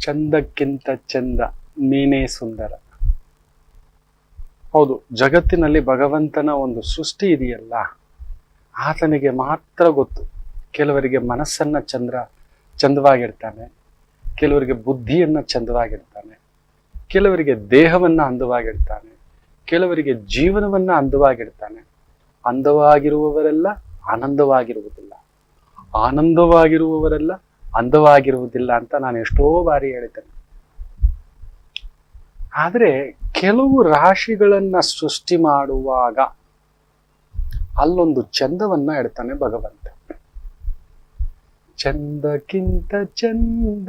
ಚಂದಕ್ಕಿಂತ ಚಂದ, ನೀನೇ ಸುಂದರ. ಹೌದು, ಜಗತ್ತಿನಲ್ಲಿ ಭಗವಂತನ ಒಂದು ಸೃಷ್ಟಿ ಇದೆಯಲ್ಲ, ಆತನಿಗೆ ಮಾತ್ರ ಗೊತ್ತು. ಕೆಲವರಿಗೆ ಮನಸ್ಸನ್ನ ಚಂದ್ರ, ಚಂದವಾಗಿರ್ತಾನೆ, ಕೆಲವರಿಗೆ ಬುದ್ಧಿಯನ್ನ ಚಂದವಾಗಿರ್ತಾನೆ, ಕೆಲವರಿಗೆ ದೇಹವನ್ನ ಅಂದವಾಗಿರ್ತಾನೆ, ಕೆಲವರಿಗೆ ಜೀವನವನ್ನ ಅಂದವಾಗಿರ್ತಾನೆ. ಅಂದವಾಗಿರುವವರೆಲ್ಲ ಆನಂದವಾಗಿರುವುದಿಲ್ಲ. ಆನಂದವಾಗಿರುವವರೆಲ್ಲ ಅಂದವಾಗಿರುವುದಿಲ್ಲ ಅಂತ ನಾನು ಎಷ್ಟೋ ಬಾರಿ ಹೇಳಿದ್ದೇನೆ. ಆದರೆ ಕೆಲವು ರಾಶಿಗಳನ್ನ ಸೃಷ್ಟಿ ಮಾಡುವಾಗ ಅಲ್ಲೊಂದು ಚಂದವನ್ನ ಇಡ್ತಾನೆ ಭಗವಂತ. ಚಂದಕ್ಕಿಂತ ಚಂದ,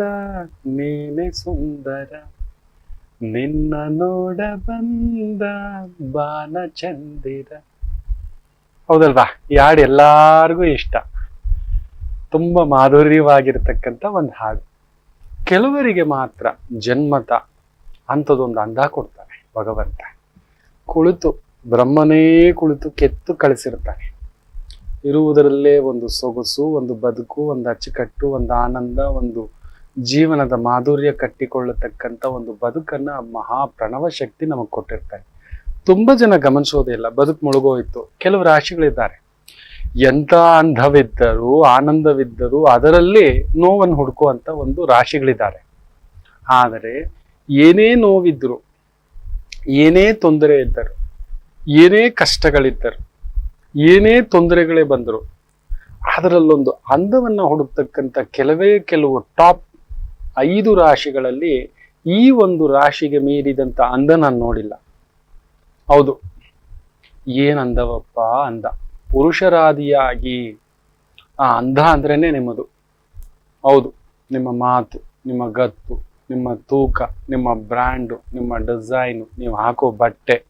ನೀನೆ ಸುಂದರ, ನಿನ್ನ ನೋಡ ಬಂದ ಬಾನ ಚಂದಿರ. ಹೌದಲ್ವಾ? ಈ ಹಾಡು ಎಲ್ಲಾರ್ಗೂ ಇಷ್ಟ. ತುಂಬಾ ಮಾಧುರ್ಯವಾಗಿರ್ತಕ್ಕಂಥ ಒಂದು ಹಾಡು. ಕೆಲವರಿಗೆ ಮಾತ್ರ ಜನ್ಮತ ಅಂಥದ್ದೊಂದು ಅಂದ ಕೊಡ್ತಾನೆ ಭಗವಂತ. ಕುಳಿತು, ಬ್ರಹ್ಮನೇ ಕುಳಿತು ಕೆತ್ತು ಕಳಿಸಿರ್ತಾನೆ. ಇರುವುದರಲ್ಲೇ ಒಂದು ಸೊಗಸು, ಒಂದು ಬದುಕು, ಒಂದು ಅಚ್ಚುಕಟ್ಟು, ಒಂದು ಆನಂದ, ಒಂದು ಜೀವನದ ಮಾಧುರ್ಯ ಕಟ್ಟಿಕೊಳ್ಳತಕ್ಕಂಥ ಒಂದು ಬದುಕನ್ನ ಮಹಾ ಪ್ರಣವ ಶಕ್ತಿ ನಮಗೆ ಕೊಟ್ಟಿರ್ತಾನೆ. ತುಂಬಾ ಜನ ಗಮನಿಸೋದೇ ಇಲ್ಲ, ಬದುಕು ಮುಳುಗೋಯ್ತು. ಕೆಲವು ರಾಶಿಗಳಿದ್ದಾರೆ. ಎಂತ ಅಂಧವಿದ್ದರೂ, ಆನಂದವಿದ್ದರೂ ಅದರಲ್ಲಿ ನೋವನ್ನು ಹುಡುಕುವಂತ ಒಂದು ರಾಶಿಗಳಿದ್ದಾರೆ. ಆದರೆ ಏನೇ ನೋವಿದ್ರು, ಏನೇ ತೊಂದರೆ ಇದ್ದರು, ಏನೇ ಕಷ್ಟಗಳಿದ್ದರು, ಏನೇ ತೊಂದರೆಗಳೇ ಬಂದರು, ಅದರಲ್ಲೊಂದು ಅಂದವನ್ನ ಹುಡುಕ್ತಕ್ಕಂಥ ಕೆಲವೇ ಕೆಲವು ಟಾಪ್ ಐದು ರಾಶಿಗಳಲ್ಲಿ ಈ ಒಂದು ರಾಶಿಗೆ ಮೀರಿದಂಥ ಅಂದ ನಾನು ನೋಡಿಲ್ಲ. ಹೌದು. ಏನಂದವಪ್ಪ ಅಂದ. ಪುರುಷರಾದಿಯಾಗಿ, ಆ ಅಂಧ ಅಂದ್ರೇನೆ ನಿಮ್ಮದು. ಹೌದು, ನಿಮ್ಮ ಮಾತು, ನಿಮ್ಮ ಗತ್ತು, ನಿಮ್ಮ ತೂಕ, ನಿಮ್ಮ ಬ್ರ್ಯಾಂಡು, ನಿಮ್ಮ ಡಿಸೈನು, ನೀವು ಹಾಕೋ ಬಟ್ಟೆ.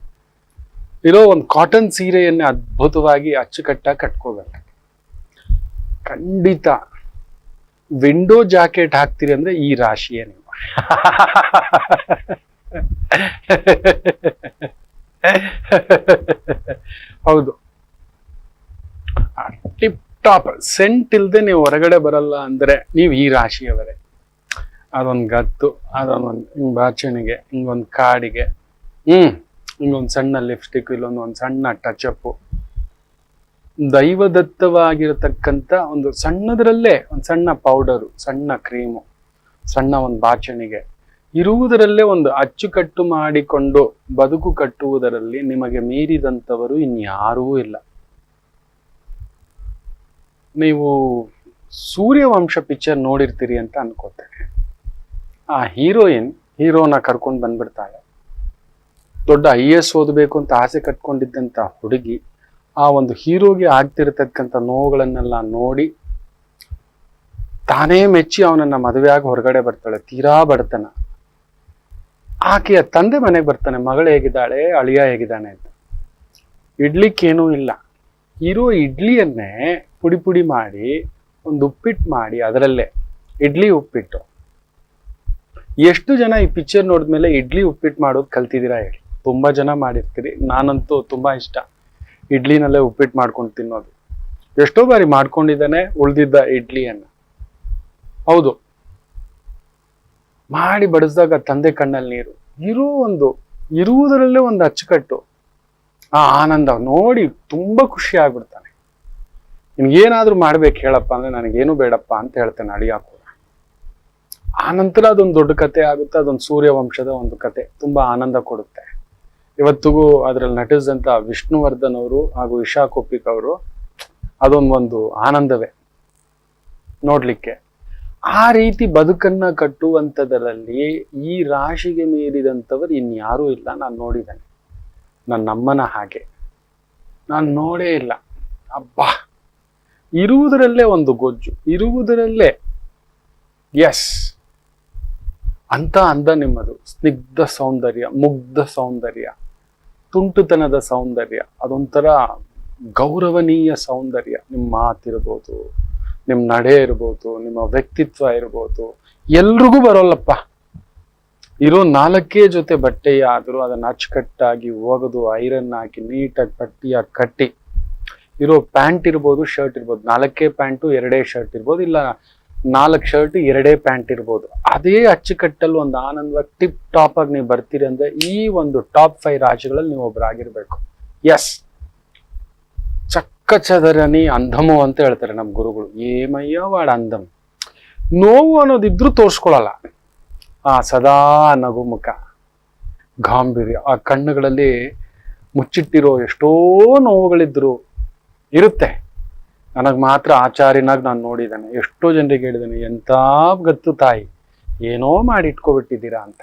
ಇರೋ ಒಂದು ಕಾಟನ್ ಸೀರೆಯನ್ನೇ ಅದ್ಭುತವಾಗಿ ಅಚ್ಚುಕಟ್ಟಾಗಿ ಕಟ್ಕೋಬೇಕು. ಖಂಡಿತ ವಿಂಡೋ ಜಾಕೆಟ್ ಹಾಕ್ತೀರಿ ಅಂದ್ರೆ ಈ ರಾಶಿಯೇ ನೀವು. ಹೌದು. ಟಿಪ್ ಟಾಪ್ ಸೆಂಟ್ ಇಲ್ಲದೆ ನೀವು ಹೊರಗಡೆ ಬರಲ್ಲ ಅಂದರೆ ನೀವು ಈ ರಾಶಿಯವರೇ. ಅದೊಂದು ಗತ್ತು ಅದೊಂದು ಹಿಂಗ್ ಬಾಚಣಿಗೆ ಹಿಂಗೊಂದು ಕಾಡಿಗೆ ಹ್ಞೂ ಹಿಂಗೊಂದು ಸಣ್ಣ ಲಿಪ್ಸ್ಟಿಕ್, ಇಲ್ಲೊಂದು ಒಂದು ಸಣ್ಣ ಟಚಪ್ಪು ದೈವದತ್ತವಾಗಿರತಕ್ಕಂಥ ಒಂದು ಸಣ್ಣದರಲ್ಲೇ ಒಂದು ಸಣ್ಣ ಪೌಡರು ಸಣ್ಣ ಕ್ರೀಮು ಸಣ್ಣ ಒಂದು ಬಾಚಣಿಗೆ. ಇರುವುದರಲ್ಲೇ ಒಂದು ಅಚ್ಚುಕಟ್ಟು ಮಾಡಿಕೊಂಡು ಬದುಕು ಕಟ್ಟುವುದರಲ್ಲಿ ನಿಮಗೆ ಮೀರಿದಂಥವರು ಇನ್ಯಾರೂ ಇಲ್ಲ. ನೀವು ಸೂರ್ಯವಂಶ ಪಿಕ್ಚರ್ ನೋಡಿರ್ತೀರಿ ಅಂತ ಅನ್ಕೋತೇನೆ. ಆ ಹೀರೋಯಿನ್ ಹೀರೋನ ಕರ್ಕೊಂಡು ಬಂದ್ಬಿಡ್ತಾಳೆ. ದೊಡ್ಡ ಐ ಎಸ್ ಓದಬೇಕು ಅಂತ ಆಸೆ ಕಟ್ಕೊಂಡಿದ್ದಂಥ ಹುಡುಗಿ, ಆ ಒಂದು ಹೀರೋಗೆ ಆಗ್ತಿರ್ತಕ್ಕಂಥ ನೋವುಗಳನ್ನೆಲ್ಲ ನೋಡಿ, ತಾನೇ ಮೆಚ್ಚಿ ಅವನನ್ನ ಮದುವೆಯಾಗಿ ಹೊರಗಡೆ ಬರ್ತಾಳೆ, ತೀರಾ ಬಡತನ. ಆಕೆಯ ತಂದೆ ಮನೆಗೆ ಬರ್ತಾನೆ, ಮಗಳು ಹೇಗಿದ್ದಾಳೆ, ಅಳಿಯ ಹೇಗಿದ್ದಾನೆ ಅಂತ. ಇಡ್ಲಿಕ್ಕೇನೂ ಇಲ್ಲ. ಇರೋ ಇಡ್ಲಿಯನ್ನೇ ಪುಡಿ ಪುಡಿ ಮಾಡಿ, ಒಂದು ಉಪ್ಪಿಟ್ಟು ಮಾಡಿ ಅದರಲ್ಲೇ, ಇಡ್ಲಿ ಉಪ್ಪಿಟ್ಟು. ಎಷ್ಟು ಜನ ಈ ಪಿಕ್ಚರ್ ನೋಡಿದ್ಮೇಲೆ ಇಡ್ಲಿ ಉಪ್ಪಿಟ್ಟು ಮಾಡೋದು ಕಲ್ತಿದ್ದೀರಾ ಹೇಳಿ. ತುಂಬ ಜನ ಮಾಡಿರ್ತೀರಿ. ನಾನಂತೂ ತುಂಬ ಇಷ್ಟ. ಇಡ್ಲಿನಲ್ಲೇ ಉಪ್ಪಿಟ್ಟು ಮಾಡ್ಕೊಂಡು ತಿನ್ನೋದು. ಎಷ್ಟೋ ಬಾರಿ ಮಾಡ್ಕೊಂಡಿದ್ದಾನೆ ಉಳಿದಿದ್ದ ಇಡ್ಲಿಯನ್ನು. ಹೌದು. ಮಾಡಿ ಬಡಿಸಿದಾಗ ತಂದೆ ಕಣ್ಣಲ್ಲಿ ನೀರು. ಇರೋ ಒಂದು, ಇರುವುದರಲ್ಲೇ ಒಂದು ಅಚ್ಚುಕಟ್ಟು. ಆ ಆನಂದ ನೋಡಿ ತುಂಬಾ ಖುಷಿ ಆಗ್ಬಿಡ್ತಾನೆ. ನಿನ್ಗೇನಾದ್ರೂ ಮಾಡ್ಬೇಕು ಹೇಳಪ್ಪ ಅಂದ್ರೆ ನನಗೇನು ಬೇಡಪ್ಪ ಅಂತ ಹೇಳ್ತಾನೆ ಅಳಿಯ ಕೂಡ. ಆ ನಂತರ ಅದೊಂದು ದೊಡ್ಡ ಕತೆ ಆಗುತ್ತೆ, ಅದೊಂದು ಸೂರ್ಯವಂಶದ ಒಂದು ಕತೆ ತುಂಬಾ ಆನಂದ ಕೊಡುತ್ತೆ. ಇವತ್ತಿಗೂ ಅದ್ರಲ್ಲಿ ನಟಿಸಿದಂತ ವಿಷ್ಣುವರ್ಧನ್ ಅವರು ಹಾಗೂ ಇಶಾ ಕೊಪ್ಪಿಕ್ ಅವರು ಅದೊಂದೊಂದು ಆನಂದವೇ ನೋಡ್ಲಿಕ್ಕೆ. ಆ ರೀತಿ ಬದುಕನ್ನ ಕಟ್ಟುವಂಥದ್ರಲ್ಲಿ ಈ ರಾಶಿಗೆ ಮೀರಿದಂಥವ್ರು ಇನ್ಯಾರೂ ಇಲ್ಲ, ನಾನು ನೋಡಿದ್ದೇನೆ. ನನ್ನ ಅಮ್ಮನ ಹಾಗೆ. ನಾನು ನೋಡೇ ಇಲ್ಲ. ಅಬ್ಬಾ! ಇರುವುದರಲ್ಲೇ ಒಂದು ಗೊಜ್ಜು, ಇರುವುದರಲ್ಲೇ ಎಸ್ ಅಂತ ಅಂದ ನಿಮ್ಮದು ಸ್ನಿಗ್ಧ ಸೌಂದರ್ಯ, ಮುಗ್ಧ ಸೌಂದರ್ಯ, ತುಂಟುತನದ ಸೌಂದರ್ಯ, ಅದೊಂಥರ ಗೌರವನೀಯ ಸೌಂದರ್ಯ. ನಿಮ್ಮ ಮಾತಿರ್ಬೋದು ನಿಮ್ಮ ನಡೆ ಇರ್ಬೋದು, ನಿಮ್ಮ ವ್ಯಕ್ತಿತ್ವ ಇರ್ಬೋದು. ಎಲ್ರಿಗೂ ಬರೋಲ್ಲಪ್ಪ. ಇರೋ ನಾಲ್ಕೇ ಜೊತೆ ಬಟ್ಟೆಯಾದರೂ ಅದನ್ನ ಅಚ್ಚುಕಟ್ಟಾಗಿ ಒಗೆದು ಐರನ್ ಹಾಕಿ ನೀಟಾಗಿ ಪಟ್ಟಿಯಾಗಿ ಕಟ್ಟಿ. ಇರೋ ಪ್ಯಾಂಟ್ ಇರ್ಬೋದು, ಶರ್ಟ್ ಇರ್ಬೋದು, ನಾಲ್ಕೇ ಪ್ಯಾಂಟು, ಎರಡೇ ಶರ್ಟ್ ಇರ್ಬೋದು, ಇಲ್ಲ ನಾಲ್ಕು ಶರ್ಟ್, ಎರಡೇ ಪ್ಯಾಂಟ್ ಇರ್ಬೋದು. ಅದೇ ಅಚ್ಚುಕಟ್ಟಲ್ಲಿ ಒಂದು ಆನಂದವಾಗಿ ಟಿಪ್ ಟಾಪ್ ಆಗಿ ನೀವು ಬರ್ತೀರಿ ಅಂದ್ರೆ ಈ ಒಂದು ಟಾಪ್ ಫೈವ್ ರಾಜ್ಯಗಳಲ್ಲಿ ನೀವು ಒಬ್ಬರಾಗಿರ್ಬೇಕು ಎಸ್. ಚಕ್ಕಚದರನಿ ಅಂಧಮು ಅಂತ ಹೇಳ್ತಾರೆ ನಮ್ಮ ಗುರುಗಳು. ಏಮಯ್ಯ ವಾಡ ಅಂಧಮ್. ನೋವು ಅನ್ನೋದಿದ್ರು ತೋರ್ಸ್ಕೊಳಲ್ಲ. ಆ ಸದಾ ನಗು ಮುಖ ಗಾಂಭೀರ್ಯ. ಆ ಕಣ್ಣುಗಳಲ್ಲಿ ಮುಚ್ಚಿಟ್ಟಿರೋ ಎಷ್ಟೋ ನೋವುಗಳಿದ್ರು ಇರುತ್ತೆ. ನನಗೆ ಮಾತ್ರ ಆಚಾರ್ಯನಾಗಿ ನಾನು ನೋಡಿದ್ದೇನೆ. ಎಷ್ಟೋ ಜನರಿಗೆ ಹೇಳಿದ್ದೇನೆ ಎಂಥ ಗತ್ತು ತಾಯಿ? ಏನೋ ಮಾಡಿ ಇಟ್ಕೊಬಿಟ್ಟಿದ್ದೀರಾ ಅಂತ.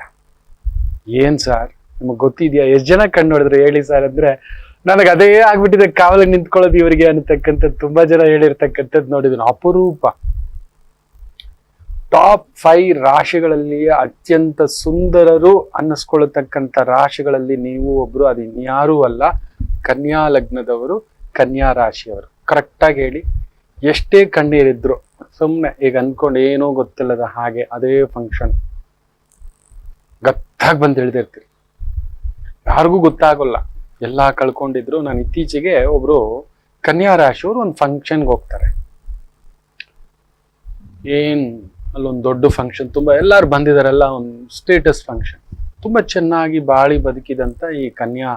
ಏನ್ ಸರ್? ನಿಮಗೆ ಗೊತ್ತಿದ್ಯಾ? ಎಷ್ಟು ಜನ ಕಣ್ಣು ನೋಡಿದ್ರೆ ಹೇಳಿ ಸರ್ ಅಂದ್ರೆ ನನಗೆ ಅದೇ ಆಗ್ಬಿಟ್ಟಿದೆ. ಕಾವಲಿಗೆ ನಿಂತ್ಕೊಳ್ಳೋದು ಇವರಿಗೆ ಅನ್ನತಕ್ಕಂಥದ್ದು. ತುಂಬಾ ಜನ ಹೇಳಿರ್ತಕ್ಕಂಥದ್ದು ನೋಡಿದ್ದೀನಿ. ಅಪರೂಪ. ಟಾಪ್ ಫೈವ್ ರಾಶಿಗಳಲ್ಲಿ ಅತ್ಯಂತ ಸುಂದರರು ಅನ್ನಿಸ್ಕೊಳ್ಳತಕ್ಕಂಥ ರಾಶಿಗಳಲ್ಲಿ ನೀವು ಒಬ್ರು, ಅದು ಇನ್ಯಾರೂ ಅಲ್ಲ, ಕನ್ಯಾ ಲಗ್ನದವರು, ಕನ್ಯಾ ರಾಶಿಯವರು. ಕರೆಕ್ಟಾಗಿ ಹೇಳಿ. ಎಷ್ಟೇ ಕಣ್ಣೀರಿದ್ರು ಸುಮ್ಮನೆ ಈಗ ಅನ್ಕೊಂಡು ಏನೋ ಗೊತ್ತಿಲ್ಲದ ಹಾಗೆ ಅದೇ ಫಂಕ್ಷನ್ ಗತ್ತಾಗಿ ಬಂದು ಹೇಳ್ದಿರ್ತೀರಿ. ಯಾರಿಗೂ ಗೊತ್ತಾಗೋಲ್ಲ. ಎಲ್ಲ ಕಳ್ಕೊಂಡಿದ್ರು. ನಾನು ಇತ್ತೀಚೆಗೆ ಒಬ್ರು ಕನ್ಯಾ ರಾಶಿಯವರು ಒಂದು ಫಂಕ್ಷನ್ಗೆ ಹೋಗ್ತಾರೆ. ಏನ್ ಅಲ್ಲೊಂದು ದೊಡ್ಡ ಫಂಕ್ಷನ್ ತುಂಬ ಎಲ್ಲಾರು ಬಂದಿದಾರೆಲ್ಲ, ಒಂದು ಸ್ಟೇಟಸ್ ಫಂಕ್ಷನ್ ತುಂಬಾ ಚೆನ್ನಾಗಿ ಬಾಳಿ ಬದುಕಿದಂತ ಈ ಕನ್ಯಾ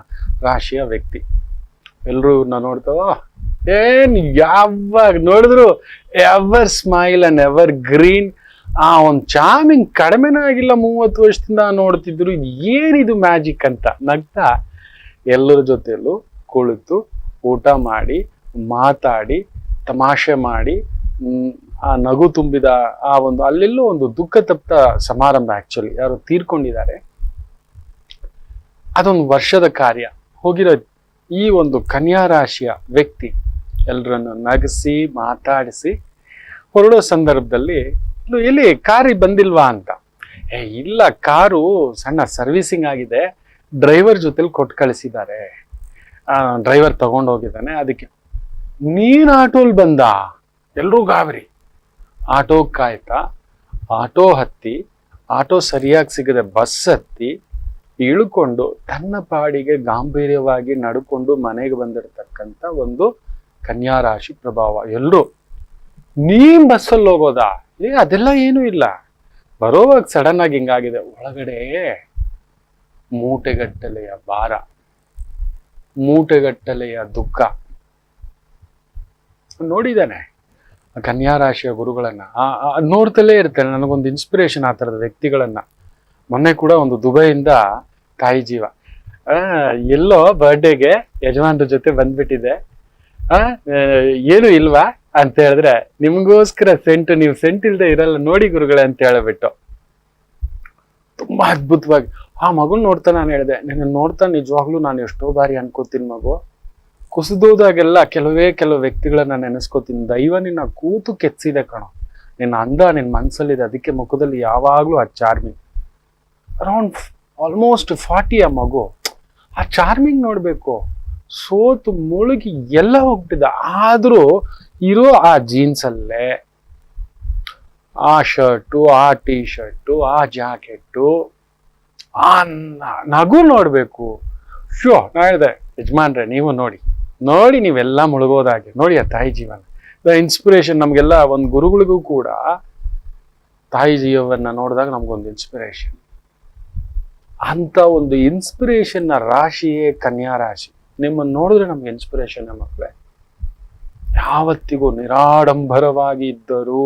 ರಾಶಿಯ ವ್ಯಕ್ತಿ. ಎಲ್ಲರೂ ನಾವು ನೋಡ್ತಾವ ಏನು ಯಾವಾಗ ನೋಡಿದ್ರು ever smile and evergreen ಆ ಒಂದು ಚಾಮಿಂಗ್ ಕಡಿಮೆನೇ ಆಗಿಲ್ಲ, ಮೂವತ್ತು ವರ್ಷದಿಂದ ನೋಡ್ತಿದ್ರು ಏನಿದು ಮ್ಯಾಜಿಕ್ ಅಂತ. ನಗ್ತಾ ಎಲ್ಲರ ಜೊತೆಯಲ್ಲೂ ಕುಳಿತು ಊಟ ಮಾಡಿ, ಮಾತಾಡಿ, ತಮಾಷೆ ಮಾಡಿ ಆ ನಗು ತುಂಬಿದ ಆ ಒಂದು ಅಲ್ಲೆಲ್ಲೋ ಒಂದು ದುಃಖ ತಪ್ತ ಸಮಾರಂಭ ಆಕ್ಚುಲಿ ಯಾರು ತೀರ್ಕೊಂಡಿದ್ದಾರೆ. ಅದೊಂದು ವರ್ಷದ ಕಾರ್ಯ. ಹೋಗಿರೋ ಈ ಒಂದು ಕನ್ಯಾ ರಾಶಿಯ ವ್ಯಕ್ತಿ ಎಲ್ಲರನ್ನು ನಗಿಸಿ, ಮಾತಾಡಿಸಿ, ಹೊರಡೋ ಸಂದರ್ಭದಲ್ಲಿ "ಇದು ಎಲ್ಲಿ ಕಾರಿ ಬಂದಿಲ್ವಾ ಅಂತ? ಏ, ಇಲ್ಲ, ಕಾರು ಸಣ್ಣ ಸರ್ವಿಸಿಂಗ್ ಆಗಿದೆ. ಡ್ರೈವರ್ ಜೊತೆಲಿ ಕೊಟ್ಟು ಕಳಿಸಿದ್ದಾರೆ. ಡ್ರೈವರ್ ತಗೊಂಡೋಗಿದ್ದಾನೆ. ಅದಕ್ಕೆ ನೀನು ಆಟೋಲ್ ಬಂದ? ಎಲ್ರೂ ಗಾಬರಿ. ಆಟೋ ಕಾಯ್ತಾ ಆಟೋ ಹತ್ತಿ, ಆಟೋ ಸರಿಯಾಗಿ ಸಿಗದೆ ಬಸ್ ಹತ್ತಿ ಇಳ್ಕೊಂಡು ತನ್ನ ಪಾಡಿಗೆ ಗಾಂಭೀರ್ಯವಾಗಿ ನಡ್ಕೊಂಡು ಮನೆಗೆ ಬಂದಿರತಕ್ಕಂತ ಒಂದು ಕನ್ಯಾ ರಾಶಿ ಪ್ರಭಾವ ಎಲ್ಲರೂ ನೀ ಬಸ್ಸಲ್ಲಿ ಹೋಗೋದಾ? ಏ ಅದೆಲ್ಲ ಏನೂ ಇಲ್ಲ. ಬರೋವಾಗ ಸಡನ್ ಆಗಿ ಹಿಂಗಾಗಿದೆ. ಒಳಗಡೆ ಮೂಟೆಗಟ್ಟಲೆಯ ಭಾರ, ಮೂಟೆಗಟ್ಟಲೆಯ ದುಃಖ. ನೋಡಿದ್ದಾನೆ. ಕನ್ಯಾ ರಾಶಿಯ ಗುರುಗಳನ್ನ ನೋಡ್ತಲೇ ಇರ್ತೇನೆ. ನನಗೊಂದು ಇನ್ಸ್ಪಿರೇಷನ್ ಆ ಥರದ ವ್ಯಕ್ತಿಗಳನ್ನ. ಮೊನ್ನೆ ಕೂಡ ಒಂದು ದುಬೈಯಿಂದ ತಾಯಿ ಜೀವ ಎಲ್ಲೋ ಬರ್ಡೇಗೆ ಯಜಮಾನ್ರ ಜೊತೆ ಬಂದ್ಬಿಟ್ಟಿದೆ. ಆ, ಏನು ಇಲ್ವಾ? ಅಂತ ಹೇಳಿದ್ರೆ ನಿಮಗೋಸ್ಕರ ಸೆಂಟ್ ನೀವು ಸೆಂಟ್ ಇಲ್ದೆ ಇರಲ್ಲ. ನೋಡಿ ಗುರುಗಳೇ ಅಂತ ಹೇಳ್ಬಿಟ್ಟು. ತುಂಬಾ ಅದ್ಭುತವಾಗಿ. ಆ ಮಗುನ್ ನೋಡ್ತಾ ನಾನು ಹೇಳಿದೆ ನಿನ್ನ ನೋಡ್ತಾ ನಿಜವಾಗ್ಲೂ ನಾನು ಎಷ್ಟೋ ಬಾರಿ ಅನ್ಕೋತೀನಿ ಮಗು. ಕುಸಿದೋದಾಗೆಲ್ಲ ಕೆಲವೇ ಕೆಲವು ವ್ಯಕ್ತಿಗಳನ್ನ ನೆನೆಸ್ಕೋತೀನಿ. ದೈವ ನಿನ್ನ ಕೂತು ಕೆಚ್ಚಿದೆ ಕಣ. ನಿನ್ನ ಅಂದ, ನಿನ್ನ ಮನಸ್ಸಲ್ಲಿದೆ ಅದಕ್ಕೆ ಮುಖದಲ್ಲಿ ಯಾವಾಗಲೂ ಆ ಚಾರ್ಮಿಂಗ್. ಅರೌಂಡ್ ಆಲ್ಮೋಸ್ಟ್ ಫಾರ್ಟಿ ಆ ಮಗು. ಆ ಚಾರ್ಮಿಂಗ್ ನೋಡಬೇಕು. ಸೋತು ಮುಳುಗಿ ಎಲ್ಲ ಹೋಗ್ಬಿಟ್ಟಿದೆ. ಆದರೂ ಇರೋ ಆ ಜೀನ್ಸ್ ಅಲ್ಲೇ ಆ ಶರ್ಟು, ಆ ಟೀ ಶರ್ಟು ಆ ಜಾಕೆಟ್ಟು, ಆ ನಗು ನೋಡಬೇಕು. ಶೋ, ನಾ ಹೇಳಿದೆ, ಯಜಮಾನ್ರೆ, ನೀವು ನೋಡಿ. ನೋಡಿ ನೀವೆಲ್ಲ ಮುಳುಗೋದಾಗೆ, ನೋಡಿ ಆ ತಾಯಿ ಜೀವನ. ದ ಇನ್ಸ್ಪಿರೇಷನ್ ನಮಗೆಲ್ಲ ಒಂದು ಗುರುಗಳಿಗೂ ಕೂಡ ತಾಯಿ ಜೀವವನ್ನು ನೋಡಿದಾಗ ನಮಗೊಂದು ಇನ್ಸ್ಪಿರೇಷನ್ ಅಂತ ಒಂದು ಇನ್ಸ್ಪಿರೇಷನ್ನ ರಾಶಿಯೇ ಕನ್ಯಾ ರಾಶಿ. ನಿಮ್ಮನ್ನು ನೋಡಿದ್ರೆ ನಮ್ಗೆ ಇನ್ಸ್ಪಿರೇಷನ್ ಮಕ್ಕಳೇ ಯಾವತ್ತಿಗೂ ನಿರಾಡಂಬರವಾಗಿ ಇದ್ದರು,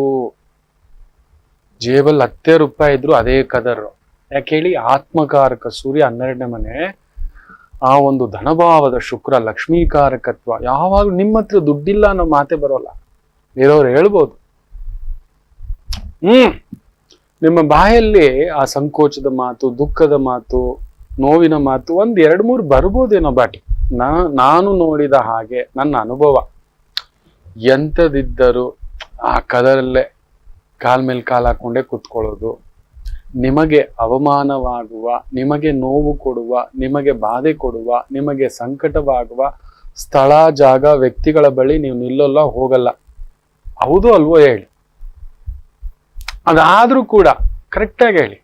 ಜೇಬಲ್ ಹತ್ತೇ ರೂಪಾಯಿ ಇದ್ರು ಅದೇ ಕದರು ಯಾಕೆ ಹೇಳಿ? ಆತ್ಮಕಾರಕ ಸೂರ್ಯ ಹನ್ನೆರಡನೇ ಮನೆ ಆ ಒಂದು ಧನಭಾವದ ಶುಕ್ರ ಲಕ್ಷ್ಮೀಕಾರಕತ್ವ. ಯಾವಾಗಲೂ ನಿಮ್ಮ ಹತ್ರ ದುಡ್ಡಿಲ್ಲ ಅನ್ನೋ ಮಾತೆ ಬರೋಲ್ಲ. ಬೇರೆಯವ್ರು ಹೇಳ್ಬೋದು. ಹ್ಮ್. ನಿಮ್ಮ ಬಾಯಲ್ಲಿ ಆ ಸಂಕೋಚದ ಮಾತು, ದುಃಖದ ಮಾತು, ನೋವಿನ ಮಾತು ಒಂದ್ ಎರಡ್ ಮೂರು ಬರ್ಬೋದೇನೋ ಬಟ್. ನಾ, ನಾನು ನೋಡಿದ ಹಾಗೆ ನನ್ನ ಅನುಭವ. ಎಂತದಿದ್ದರೂ ಆ ಕದರಲ್ಲೇ ಕಾಲ್ ಮೇಲೆ ಕಾಲ್ ಹಾಕೊಂಡೇ ಕುತ್ಕೊಳ್ಳೋದು. ನಿಮಗೆ ಅವಮಾನವಾಗುವ, ನಿಮಗೆ ನೋವು ಕೊಡುವ, ನಿಮಗೆ ಬಾಧೆ ಕೊಡುವ, ನಿಮಗೆ ಸಂಕಟವಾಗುವ ಸ್ಥಳ, ಜಾಗ, ವ್ಯಕ್ತಿಗಳ ಬಳಿ ನೀವು ನಿಲ್ಲಲ್ಲ, ಹೋಗಲ್ಲ. ಹೌದು ಅಲ್ವೋ ಹೇಳಿ. ಅದಾದ್ರೂ ಕೂಡ ಕರೆಕ್ಟಾಗಿ ಹೇಳಿ.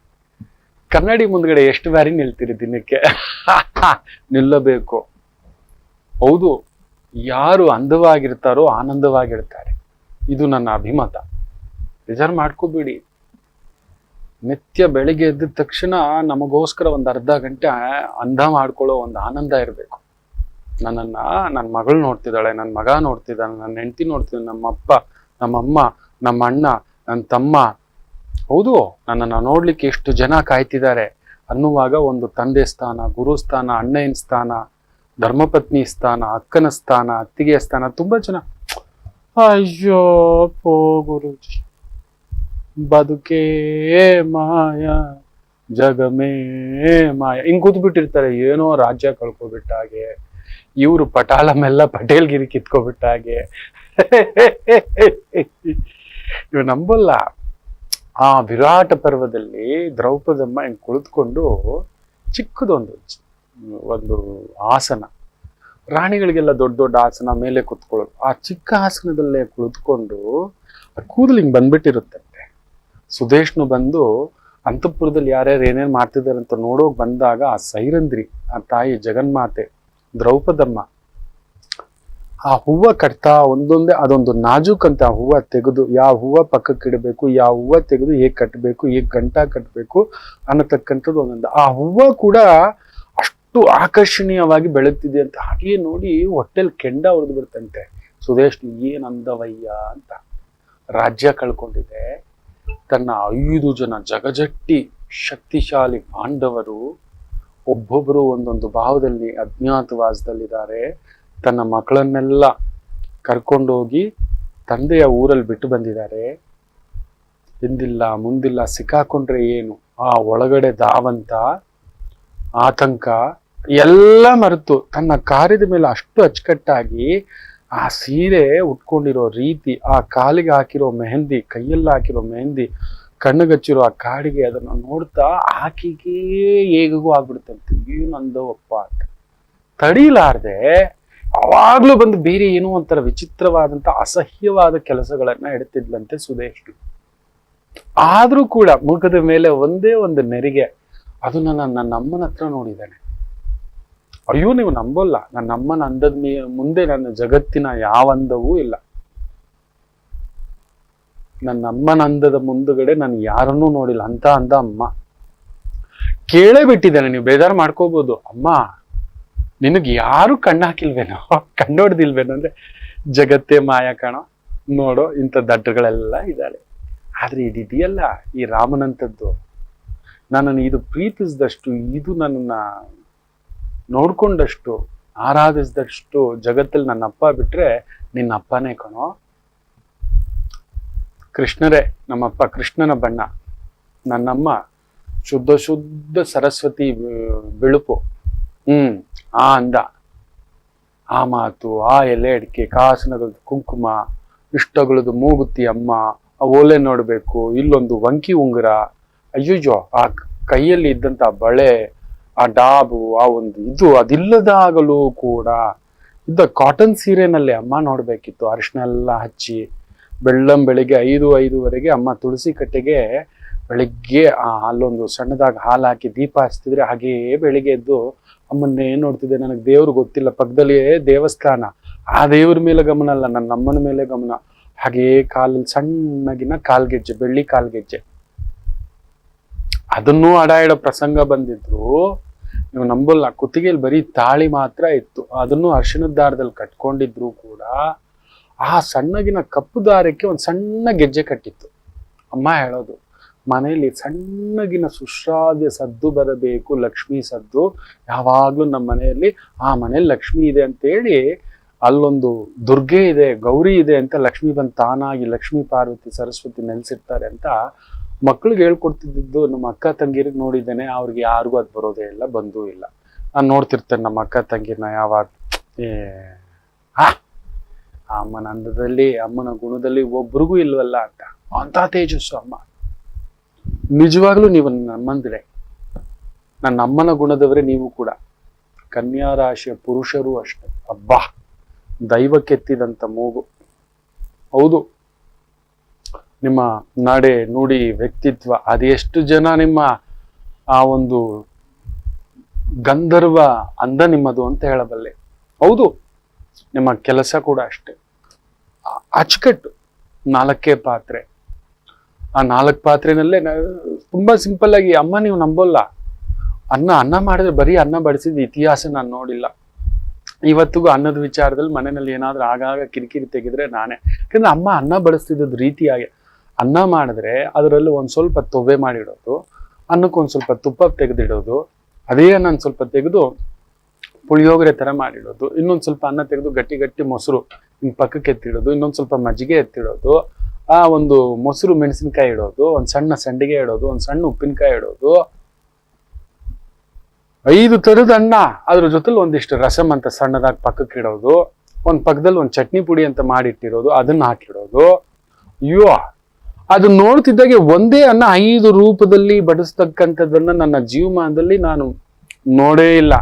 ಕನ್ನಡಿ ಮುಂದ್ಗಡೆ ಎಷ್ಟು ಬಾರಿ ನಿಲ್ತೀರಿ ದಿನಕ್ಕೆ? ನಿಲ್ಲಬೇಕು. ಹೌದು, ಯಾರು ಅಂದವಾಗಿರ್ತಾರೋ ಆನಂದವಾಗಿರ್ತಾರೆ. ಇದು ನನ್ನ ಅಭಿಮತ. ರಿಸರ್ವ್ ಮಾಡ್ಕೋಬೇಡಿ. ನಿತ್ಯ ಬೆಳಿಗ್ಗೆ ಎದ್ದ ತಕ್ಷಣ ನಮಗೋಸ್ಕರ ಒಂದು ಅರ್ಧ ಗಂಟೆ ಅಂಧ ಮಾಡ್ಕೊಳ್ಳೋ ಒಂದು ಆನಂದ ಇರಬೇಕು. ನನ್ನನ್ನ ನನ್ನ ಮಗಳು ನೋಡ್ತಿದ್ದಾಳೆ ನನ್ನ ಮಗ ನೋಡ್ತಿದ್ದಾನೆ ನನ್ನ ಹೆಂಡತಿ ನೋಡ್ತಿದ್ದಾನೆ ನಮ್ಮ ಅಪ್ಪ ನಮ್ಮಮ್ಮ ನಮ್ಮ ಅಣ್ಣ ನನ್ನ ತಮ್ಮ. ಹೌದು, ನನ್ನನ್ನು ನೋಡ್ಲಿಕ್ಕೆ ಎಷ್ಟು ಜನ ಕಾಯ್ತಿದ್ದಾರೆ ಅನ್ನುವಾಗ ಒಂದು ತಂದೆ ಸ್ಥಾನ, ಗುರು ಸ್ಥಾನ ಅಣ್ಣನ ಸ್ಥಾನ, ಧರ್ಮಪತ್ನಿ ಸ್ಥಾನ, ಅಕ್ಕನ ಸ್ಥಾನ, ಅತ್ತಿಗೆಯ ಸ್ಥಾನ, ತುಂಬಾ ಜನ. ಅಯ್ಯೋ ಪೋ ಗುರುಜಿ. ಬದುಕೇ ಮಾಯ, ಜಗಮೇ ಮಾಯ. ಹಿಂಗ್ ಕೂತ್ಬಿಟ್ಟಿರ್ತಾರೆ, ಏನೋ ರಾಜ್ಯ ಕಳ್ಕೊಬಿಟ್ಟ ಹಾಗೆ. ಇವರು ಪಟಾಳ ಮೆಲ್ಲ ಪಟೇಲ್ಗಿರಿ ಕಿತ್ಕೊಬಿಟ್ಟ ಹಾಗೆ. ಇವ್ ನಂಬಲ್ಲ. ಆ ವಿರಾಟ ಪರ್ವದಲ್ಲಿ ದ್ರೌಪದಮ್ಮ ಹಿಂಗ್ ಕುಳಿತುಕೊಂಡು ಚಿಕ್ಕದೊಂದು ಒಂದು ಆಸನ. ರಾಣಿಗಳಿಗೆಲ್ಲ ದೊಡ್ಡ ದೊಡ್ಡ ಆಸನ, ಮೇಲೆ ಕುತ್ಕೊಳ್ಳೋದು. ಆ ಚಿಕ್ಕ ಆಸನದಲ್ಲೇ ಕುಳಿತುಕೊಂಡು, ಆ ಕೂದಲು ಹಿಂಗೆ ಬಂದ್ಬಿಟ್ಟಿರುತ್ತಂತೆ ಸುದೇಶ್ನು ಬಂದು ಅಂತಃಪುರದಲ್ಲಿ ಯಾರ್ಯಾರು ಏನೇನು ಮಾಡ್ತಿದ್ದಾರೆ ಅಂತ ನೋಡೋಕ್ ಬಂದಾಗ ಆ ಸೈರಂದ್ರಿ ಆ ತಾಯಿ ಜಗನ್ಮಾತೆ, ದ್ರೌಪದಮ್ಮ, ಆ ಹೂವು ಕಟ್ತಾ ಒಂದೊಂದೇ ಅದೊಂದು ನಾಜೂಕ್ ಅಂತ ಆ ಹೂವ ತೆಗೆದು ಯಾವ ಹೂವ ಪಕ್ಕಕ್ಕೆ ಇಡಬೇಕು, ಯಾವ ಹೂವ ತೆಗೆದು ಹೇಗೆ ಕಟ್ಟಬೇಕು ಹೇಗೆ ಗಂಟ ಕಟ್ಟಬೇಕು ಅನ್ನತಕ್ಕಂಥದ್ದು ಒಂದೊಂದು. ಆ ಹೂವ ಕೂಡ ಅಷ್ಟು ಆಕರ್ಷಣೀಯವಾಗಿ ಬೆಳಗ್ತಿದೆ ಅಂತ ಹಾಗೆ ನೋಡಿ ಹೊಟ್ಟೆಲ್ ಕೆಂಡ ಹೊಡೆದು ಬಿಡ್ತಂತೆ. ಸುದೇಶ್ ಏನ್ ಅಂದವಯ್ಯ ಅಂತ ರಾಜ್ಯ ಕಳ್ಕೊಂಡಿದೆ. ತನ್ನ ಐದು ಜನ ಜಗಜಟ್ಟಿ ಶಕ್ತಿಶಾಲಿ ಪಾಂಡವರು ಒಬ್ಬೊಬ್ಬರು ಒಂದೊಂದು ಭಾವದಲ್ಲಿ ಅಜ್ಞಾತವಾಸದಲ್ಲಿದ್ದಾರೆ ತನ್ನ ಮಕ್ಕಳನ್ನೆಲ್ಲ ಕರ್ಕೊಂಡೋಗಿ ತಂದೆಯ ಊರಲ್ಲಿ ಬಿಟ್ಟು ಬಂದಿದ್ದಾರೆ. ಹಿಂದಿಲ್ಲ ಮುಂದಿಲ್ಲ ಸಿಕ್ಕಾಕೊಂಡ್ರೆ ಏನು? ಆ ಒಳಗಡೆ ದಾವಂತ ಆತಂಕ ಎಲ್ಲ ಮರೆತು ತನ್ನ ಕಾರ್ಯದ ಮೇಲೆ ಅಷ್ಟು ಅಚ್ಚುಕಟ್ಟಾಗಿ ಆ ಸೀರೆ ಉಟ್ಕೊಂಡಿರೋ ರೀತಿ, ಆ ಕಾಲಿಗೆ ಹಾಕಿರೋ ಮೆಹಂದಿ, ಕೈಯಲ್ಲಿ ಹಾಕಿರೋ ಮೆಹಂದಿ, ಕಣ್ಣುಗಚ್ಚಿರೋ ಆ ಕಾಡಿಗೆ ಅದನ್ನ ನೋಡ್ತಾ ಆಕೆಗೆ ಹೇಗಿಗೂ ಆಗ್ಬಿಡ್ತಂತೆ ಏನು ಅಂದವಪ್ಪ ಅಂತ. ತಡೀಲಾರ್ದೆ ಅವಾಗ್ಲೂ ಬಂದು ಬೇರೆ ಏನೋ ಒಂಥರ ವಿಚಿತ್ರವಾದಂತ ಅಸಹ್ಯವಾದ ಕೆಲಸಗಳನ್ನ ಎಡ್ತಿದ್ಲಂತೆ ಸುದೇಶ್ರು ಆದರೂ ಕೂಡ ಮುಖದ ಮೇಲೆ ಒಂದೇ ಒಂದು ನೆರಿಗೆ, ಅದನ್ನ ನನ್ನ ನಮ್ಮನ ಹತ್ರ ನೋಡಿದ್ದಾನೆ. ಅಯ್ಯೋ, ನೀವು ನಂಬಲ್ಲ. ನನ್ನ ಅಮ್ಮನ ಅಂದದ ಮುಂದೆ ನನ್ನ ಜಗತ್ತಿನ ಯಾವಂದವೂ ಇಲ್ಲ. ನನ್ನ ಅಮ್ಮನ ಅಂದದ ಮುಂದುಗಡೆ ನಾನು ಯಾರನ್ನೂ ನೋಡಿಲ್ಲ. ಅಂತ ಅಂದ ಅಮ್ಮ. ಕೇಳೇ ಬಿಟ್ಟಿದ್ದೇನೆ, ನೀವು ಬೇಜಾರು ಮಾಡ್ಕೋಬಹುದು ಅಮ್ಮ, ನಿನಗ್ ಯಾರು ಕಣ್ಣು ಹಾಕಿಲ್ವೇನೋ? ಅಂದ್ರೆ ಜಗತ್ತೇ ಮಾಯ ಕಾಣ. ನೋಡೋ, ಇಂಥ ದಡ್ಡಗಳೆಲ್ಲ ಇದ್ದಾಳೆ. ಆದ್ರೆ ಇದಿದೆಯಲ್ಲ, ಈ ರಾಮನಂತದ್ದು ನನ್ನನ್ನು ಇದು ಪ್ರೀತಿಸಿದಷ್ಟು ಇದು ನನ್ನನ್ನ ನೋಡ್ಕೊಂಡಷ್ಟು, ಆರಾಧಿಸಿದಷ್ಟು ಜಗತ್ತಲ್ಲಿ ನನ್ನ ಅಪ್ಪ ಬಿಟ್ರೆ ನಿನ್ನ ಅಪ್ಪನೇ ಕಣೋ. ಕೃಷ್ಣರೇ, ನಮ್ಮಪ್ಪ ಕೃಷ್ಣನ ಬಣ್ಣ, ನನ್ನಮ್ಮ ಶುದ್ಧ ಶುದ್ಧ ಸರಸ್ವತಿ ಬಿಳುಪು. ಹ್ಮ್, ಆ ಅಂದ. ಆ ಮಾತು, ಆ ಎಲೆ ಅಡಿಕೆ ಕಾಸನಗಳದ್ದು ಕುಂಕುಮ ಇಷ್ಟಗಳದ್ದು ಮೂಗುತ್ತಿ ಅಮ್ಮ, ಆ ಓಲೆ ನೋಡ್ಬೇಕು, ಇಲ್ಲೊಂದು ವಂಕಿ ಉಂಗುರ. ಅಯ್ಯೋಜೋ ಆ ಕೈಯಲ್ಲಿ ಇದ್ದಂತ ಬಳೆ ಆ ಡಾಬು, ಆ ಒಂದು ಇದು ಅದಿಲ್ಲದಾಗಲೂ ಕೂಡ ಇದ್ದ ಕಾಟನ್ ಸೀರೆನಲ್ಲಿ ಅಮ್ಮ ನೋಡಬೇಕಿತ್ತು. ಅರಿಶಿನ ಎಲ್ಲ ಹಚ್ಚಿ ಬೆಳ್ಳಂ ಬೆಳಿಗ್ಗೆ ಐದು, ಐದುವರೆಗೆ ಅಮ್ಮ ತುಳಸಿ ಕಟ್ಟೆಗೆ ಬೆಳಿಗ್ಗೆ, ಆ, ಅಲ್ಲೊಂದು ಸಣ್ಣದಾಗಿ ಹಾಲು ಹಾಕಿ ದೀಪ ಹಚ್ತಿದ್ರೆ ಹಾಗೇ ಬೆಳಿಗ್ಗೆ ಎದ್ದು ಅಮ್ಮನ್ನೇ ನೋಡ್ತಿದ್ದೆ. ನನಗೆ ದೇವ್ರು ಗೊತ್ತಿಲ್ಲ. ಪಕ್ಕದಲ್ಲಿ ದೇವಸ್ಥಾನ. ಆ ದೇವ್ರ ಮೇಲೆ ಗಮನ ಅಲ್ಲ, ನನ್ನ ಅಮ್ಮನ ಮೇಲೆ ಗಮನ. ಹಾಗೇ ಕಾಲಲ್ಲಿ ಸಣ್ಣಗಿನ ಕಾಲ್ಗೆಜ್ಜೆ, ಬೆಳ್ಳಿ ಕಾಲ್ಗೆಜ್ಜೆ. ಅದನ್ನೂ ಅಡ ಇಡೋ ಪ್ರಸಂಗ ಬಂದಿದ್ರು. ನೀವು ನಂಬಲ್ಲ ಕುತ್ತಿಗೆಯಲ್ಲಿ ಬರೀ ತಾಳಿ ಮಾತ್ರ ಇತ್ತು. ಅದನ್ನು ಅರ್ಶಿಣದ ದಾರದಲ್ಲಿ ಕಟ್ಕೊಂಡಿದ್ರು ಕೂಡ. ಆ ಸಣ್ಣಗಿನ ಕಪ್ಪು ದಾರಕ್ಕೆ ಒಂದು ಸಣ್ಣ ಗೆಜ್ಜೆ ಕಟ್ಟಿತ್ತು. ಅಮ್ಮ ಹೇಳೋದು, ಮನೆಯಲ್ಲಿ ಸಣ್ಣಗಿನ ಸುಶ್ರಾವ್ಯ ಸದ್ದು ಬರಬೇಕು, ಲಕ್ಷ್ಮಿ ಸದ್ದು. ಯಾವಾಗಲೂ ನಮ್ಮ ಮನೆಯಲ್ಲಿ ಆ ಮನೆಯಲ್ಲಿ ಲಕ್ಷ್ಮಿ ಇದೆ ಅಂತೇಳಿ ಅಲ್ಲೊಂದು ದುರ್ಗೆ ಇದೆ, ಗೌರಿ ಇದೆ ಅಂತ ಲಕ್ಷ್ಮಿ ಬಂದು ತಾನಾಗಿ ಲಕ್ಷ್ಮಿ ಪಾರ್ವತಿ, ಸರಸ್ವತಿ ನೆಲೆಸಿರ್ತಾರೆ ಅಂತ ಮಕ್ಳಿಗೆ ಹೇಳ್ಕೊಡ್ತಿದ್ದು ನಮ್ಮ ಅಕ್ಕ ತಂಗಿರಿಗೆ ನೋಡಿದ್ದೇನೆ, ಅವ್ರಿಗೆ ಯಾರಿಗೂ ಅದು ಬರೋದೇ ಇಲ್ಲ, ಬಂದೂ ಇಲ್ಲ. ನಾನು ನೋಡ್ತಿರ್ತೇನೆ ನಮ್ಮ ಅಕ್ಕ ತಂಗಿನ ಯಾವಾಗ, ಏ ಅಮ್ಮನ ಅಂದದಲ್ಲಿ, ಅಮ್ಮನ ಗುಣದಲ್ಲಿ ಒಬ್ರಿಗೂ ಇಲ್ವಲ್ಲ ಅಂತ. ಅಂತ ತೇಜಸ್ಸು ಅಮ್ಮ. ನಿಜವಾಗ್ಲೂ ನೀವು ನಮ್ಮಂದ್ರೆ, ನನ್ನ ಅಮ್ಮನ ಗುಣದವರೇ ನೀವು ಕೂಡ. ಕನ್ಯಾ ರಾಶಿಯ ಪುರುಷರು ಅಷ್ಟೇ. ಅಬ್ಬಾ, ದೈವಕ್ಕೆತ್ತಿದಂತ ಮೂಗು. ಹೌದು. ನಿಮ್ಮ ನಡೆ, ನುಡಿ, ವ್ಯಕ್ತಿತ್ವ, ಅದೆಷ್ಟು ಜನ ನಿಮ್ಮ ಆ ಒಂದು ಗಂಧರ್ವ ಅಂದ ನಿಮ್ಮದು ಅಂತ ಹೇಳಬಲ್ಲೆ. ಹೌದು, ನಿಮ್ಮ ಕೆಲಸ ಕೂಡ ಅಷ್ಟೇ. ಅಚ್ಚುಕಟ್ಟು, ನಾಲ್ಕೇ ಪಾತ್ರೆ. ಆ ನಾಲ್ಕು ಪಾತ್ರೆನಲ್ಲೇ ತುಂಬಾ ಸಿಂಪಲ್ ಆಗಿ, ಅಮ್ಮ, ನೀವು ನಂಬೋಲ್ಲ. ಅನ್ನ ಅನ್ನ ಮಾಡಿದ್ರೆ ಬರೀ ಅನ್ನ ಬಡಿಸಿದ ಇತಿಹಾಸ ನಾನು ನೋಡಿಲ್ಲ. ಇವತ್ತಿಗೂ ಅನ್ನದ ವಿಚಾರದಲ್ಲಿ ಮನೆಯಲ್ಲಿ ಏನಾದ್ರೂ ಆಗಾಗ ಕಿರಿಕಿರಿ ತೆಗೆದ್ರೆ ನಾನೇ. ಯಾಕಂದ್ರೆ ಅಮ್ಮ ಅನ್ನ ಬಡಿಸ್ತಿದ್ದದ್ ರೀತಿಯಾಗಿ ಅನ್ನ ಮಾಡಿದ್ರೆ ಅದರಲ್ಲಿ ಒಂದು ಸ್ವಲ್ಪ ತೊವೆ ಮಾಡಿಡೋದು, ಅನ್ನಕ್ಕೆ ಒಂದ್ ಸ್ವಲ್ಪ ತುಪ್ಪ ತೆಗೆದಿಡೋದು, ಅದೇ ಅನ್ನ ಸ್ವಲ್ಪ ತೆಗೆದು ಪುಳಿಯೋಗರೆ ತರ ಮಾಡಿಡೋದು, ಇನ್ನೊಂದು ಸ್ವಲ್ಪ ಅನ್ನ ತೆಗೆದು ಗಟ್ಟಿ ಗಟ್ಟಿ ಮೊಸರು ಹಿಂಗೆ ಪಕ್ಕಕ್ಕೆ ಎತ್ತಿಡೋದು, ಇನ್ನೊಂದು ಸ್ವಲ್ಪ ಮಜ್ಜಿಗೆ ಎತ್ತಿಡೋದು, ಆ ಒಂದು ಮೊಸರು ಮೆಣಸಿನ್ಕಾಯಿ ಇಡೋದು, ಒಂದು ಸಣ್ಣ ಸಂಡಿಗೆ ಇಡೋದು, ಒಂದು ಸಣ್ಣ ಉಪ್ಪಿನಕಾಯಿ ಇಡೋದು. ಐದು ಥರದ ಅನ್ನ, ಅದ್ರ ಜೊತೆಲಿ ಒಂದಿಷ್ಟು ರಸಮ್ ಅಂತ ಸಣ್ಣದಾಗಿ ಪಕ್ಕಕ್ಕೆ ಇಡೋದು, ಒಂದು ಪಕ್ಕದಲ್ಲಿ ಒಂದು ಚಟ್ನಿ ಪುಡಿ ಅಂತ ಮಾಡಿಟ್ಟಿರೋದು, ಅದನ್ನ ಹಾಕಿಡೋದು. ಅಯ್ಯೋ ಅದು ನೋಡ್ತಿದ್ದಾಗೆ ಒಂದೇ ಅನ್ನ ಐದು ರೂಪದಲ್ಲಿ ಬಡಿಸ್ತಕ್ಕಂಥದ್ದನ್ನ ನನ್ನ ಜೀವಮಾನದಲ್ಲಿ ನಾನು ನೋಡೇ ಇಲ್ಲ.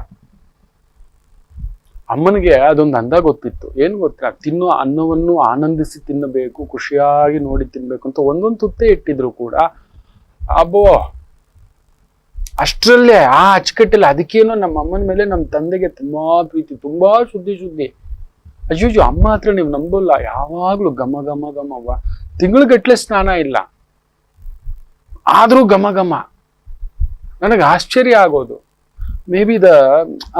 ಅಮ್ಮನಿಗೆ ಅದೊಂದು ಅಂದ ಗೊತ್ತಿತ್ತು. ಏನ್ ಗೊತ್ತಾ? ತಿನ್ನೋ ಅನ್ನವನ್ನು ಆನಂದಿಸಿ ತಿನ್ನಬೇಕು, ಖುಷಿಯಾಗಿ ನೋಡಿ ತಿನ್ಬೇಕು ಅಂತ ಒಂದೊಂದು ತುತ್ತೆ ಇಟ್ಟಿದ್ರು ಕೂಡ. ಅಬ್ಬೋ! ಅಷ್ಟರಲ್ಲೇ ಆ ಅಚ್ಚುಕಟ್ಟಲ್ಲಿ ಅದಕ್ಕೇನೋ ನಮ್ಮ ಅಮ್ಮನ ಮೇಲೆ ನಮ್ಮ ತಂದೆಗೆ ತುಂಬಾ ಪ್ರೀತಿ, ತುಂಬಾ ಶುದ್ಧಿ ಶುದ್ಧಿ. ಅಜ್ಜು ಅಮ್ಮ ಹತ್ರ ನೀವು ನಂಬಲ್ಲ, ಯಾವಾಗ್ಲೂ ಘಮ ಘಮ ಘಮವ್ವ ತಿಂಗಳಗಟ್ಲೆ ಸ್ನಾನ ಇಲ್ಲ. ಆದ್ರೂ ಘಮ ಘಮ. ನನಗೆ ಆಶ್ಚರ್ಯ ಆಗೋದು. ಮೇ ಬಿ ದ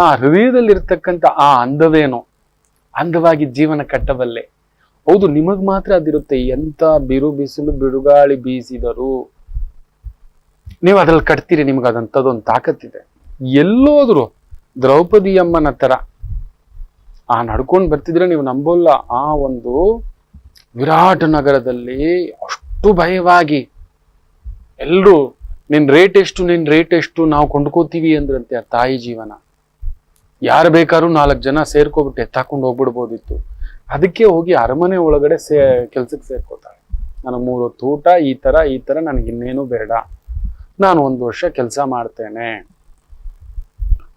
ಆ ಹೃದಯದಲ್ಲಿರ್ತಕ್ಕಂಥ ಆ ಅಂದವೇನೋ, ಅಂದವಾಗಿ ಜೀವನ ಕಟ್ಟಬಲ್ಲೆ. ಹೌದು, ನಿಮಗ್ ಮಾತ್ರ ಅದಿರುತ್ತೆ ಎಂತ ಬಿರು ಬಿಸಿಲು ಬಿಡುಗಾಳಿ ಬೀಸಿದರು. ನೀವು ಅದ್ರಲ್ಲಿ ಕಟ್ತೀರಿ, ನಿಮ್ಗೆ ಅದಂಥದ್ದೊಂದು ತಾಕತ್ತಿದೆ ಎಲ್ಲೋದ್ರು ದ್ರೌಪದಿ ಅಮ್ಮನ ತರ. ಆ ನಡ್ಕೊಂಡು ಬರ್ತಿದ್ರೆ ನೀವು ನಂಬೋಲ್ಲ, ಆ ಒಂದು ವಿರಾಟ ನಗರದಲ್ಲಿ ಅಷ್ಟು ಭಯವಾಗಿ ಎಲ್ಲರೂ ನಿನ್ ರೇಟ್ ಎಷ್ಟು, ನಿನ್ ರೇಟ್ ಎಷ್ಟು, ನಾವು ಕೊಂಡ್ಕೋತೀವಿ ಅಂದ್ರಂತೆ ಆ ತಾಯಿ ಜೀವನ. ಯಾರು ಬೇಕಾದ್ರೂ ನಾಲ್ಕು ಜನ ಸೇರ್ಕೊಬಿಟ್ಟು ಎತ್ತಾಕೊಂಡು ಹೋಗ್ಬಿಡ್ಬೋದಿತ್ತು. ಅದಕ್ಕೆ ಹೋಗಿ ಅರಮನೆ ಒಳಗಡೆ ಸೇ, ಕೆಲ್ಸಕ್ಕೆ ಸೇರ್ಕೋತಾಳೆ ನನಗೆ ಮೂರು ಹೊತ್ತು ಈ ತರ ಈ ತರ, ನನಗಿನ್ನೇನು ಬೇಡ. ನಾನು ಒಂದು ವರ್ಷ ಕೆಲಸ ಮಾಡ್ತೇನೆ.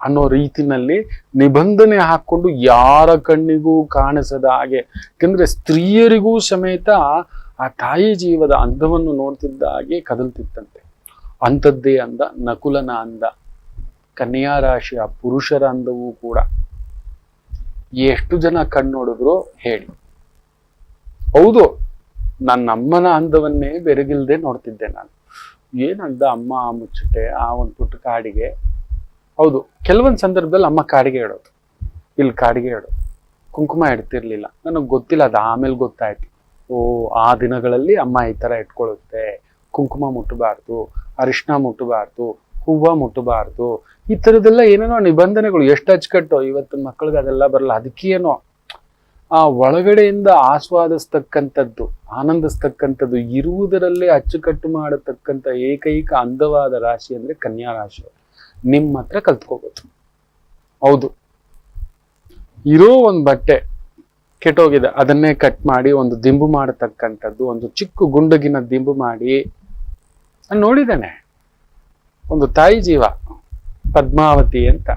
ಅನ್ನೋ ರೀತಿನಲ್ಲಿ ನಿಬಂಧನೆ ಹಾಕೊಂಡು ಯಾರ ಕಣ್ಣಿಗೂ ಕಾಣಿಸದ ಹಾಗೆ. ಯಾಕಂದ್ರೆ ಸ್ತ್ರೀಯರಿಗೂ ಸಮೇತ ಆ ತಾಯಿ ಜೀವದ ಅಂದವನ್ನು ನೋಡ್ತಿದ್ದ ಹಾಗೆ ಕದಲ್ತಿತ್ತಂತೆ. ಅಂಥದ್ದೇ ಅಂದ, ನಕುಲನ ಅಂದ, ಕನ್ಯಾ ರಾಶಿಯ ಪುರುಷರ ಅಂದವೂ ಕೂಡ. ಎಷ್ಟು ಜನ ಕಣ್ಣೋಡಿದ್ರು ಹೇಳಿ. ಹೌದು, ನನ್ನ ಅಮ್ಮನ ಅಂದವನ್ನೇ ಬೆರಗಿಲ್ದೆ ನೋಡ್ತಿದ್ದೆ ನಾನು. ಏನಂದ ಅಮ್ಮ ಆ ಮುಚ್ಚಟೆ ಆ ಒಂದು ಪುಟ್ಟ ಕಾಡಿಗೆ? ಹೌದು, ಕೆಲವೊಂದು ಸಂದರ್ಭದಲ್ಲಿ ಅಮ್ಮ ಕಾಡಿಗೆ ಇಡೋದು ಇಲ್ಲಿ ಕಾಡಿಗೆ ಇಡೋದು ಕುಂಕುಮ ಇಡ್ತಿರ್ಲಿಲ್ಲ. ನನಗೆ ಗೊತ್ತಿಲ್ಲ, ಅದು ಆಮೇಲೆ ಗೊತ್ತಾಯ್ತು. ಓ, ಆ ದಿನಗಳಲ್ಲಿ ಅಮ್ಮ ಈ ತರ ಇಟ್ಕೊಳ್ಳುತ್ತೆ. ಕುಂಕುಮ ಮುಟ್ಟಬಾರ್ದು ಅರಿಶಿನ ಮುಟ್ಟಬಾರ್ದು, ಹೂವ ಮುಟ್ಟಬಾರ್ದು, ಈ ಥರದ್ದೆಲ್ಲ ಏನೇನೋ ನಿಬಂಧನೆಗಳು, ಎಷ್ಟು ಅಚ್ಚುಕಟ್ಟು, ಇವತ್ತಿನ ಮಕ್ಕಳಿಗೆ ಅದೆಲ್ಲ ಬರಲ್ಲ ಅದಕ್ಕೇನೋ ಆ ಒಳಗಡೆಯಿಂದ ಆಸ್ವಾದಿಸ್ತಕ್ಕಂಥದ್ದು, ಆನಂದಿಸ್ತಕ್ಕಂಥದ್ದು ಇರುವುದರಲ್ಲೇ ಅಚ್ಚುಕಟ್ಟು ಮಾಡತಕ್ಕಂಥ ಏಕೈಕ ಅಂದವಾದ ರಾಶಿ ಅಂದ್ರೆ ಕನ್ಯಾ ರಾಶಿ ನಿಮ್ಮ ಹತ್ರ ಕಲ್ತ್ಕೋಬೋದು. ಹೌದು. ಇರೋ ಒಂದು ಬಟ್ಟೆ ಕೆಟ್ಟೋಗಿದೆ. ಅದನ್ನೇ ಕಟ್ ಮಾಡಿ ಒಂದು ದಿಂಬು ಮಾಡತಕ್ಕಂಥದ್ದು, ಒಂದು ಚಿಕ್ಕ ಗುಂಡಗಿನ ದಿಂಬು ಮಾಡಿ ನಾನು ನೋಡಿದ್ದೇನೆ. ಒಂದು ತಾಯಿ ಜೀವ, ಪದ್ಮಾವತಿ ಅಂತ.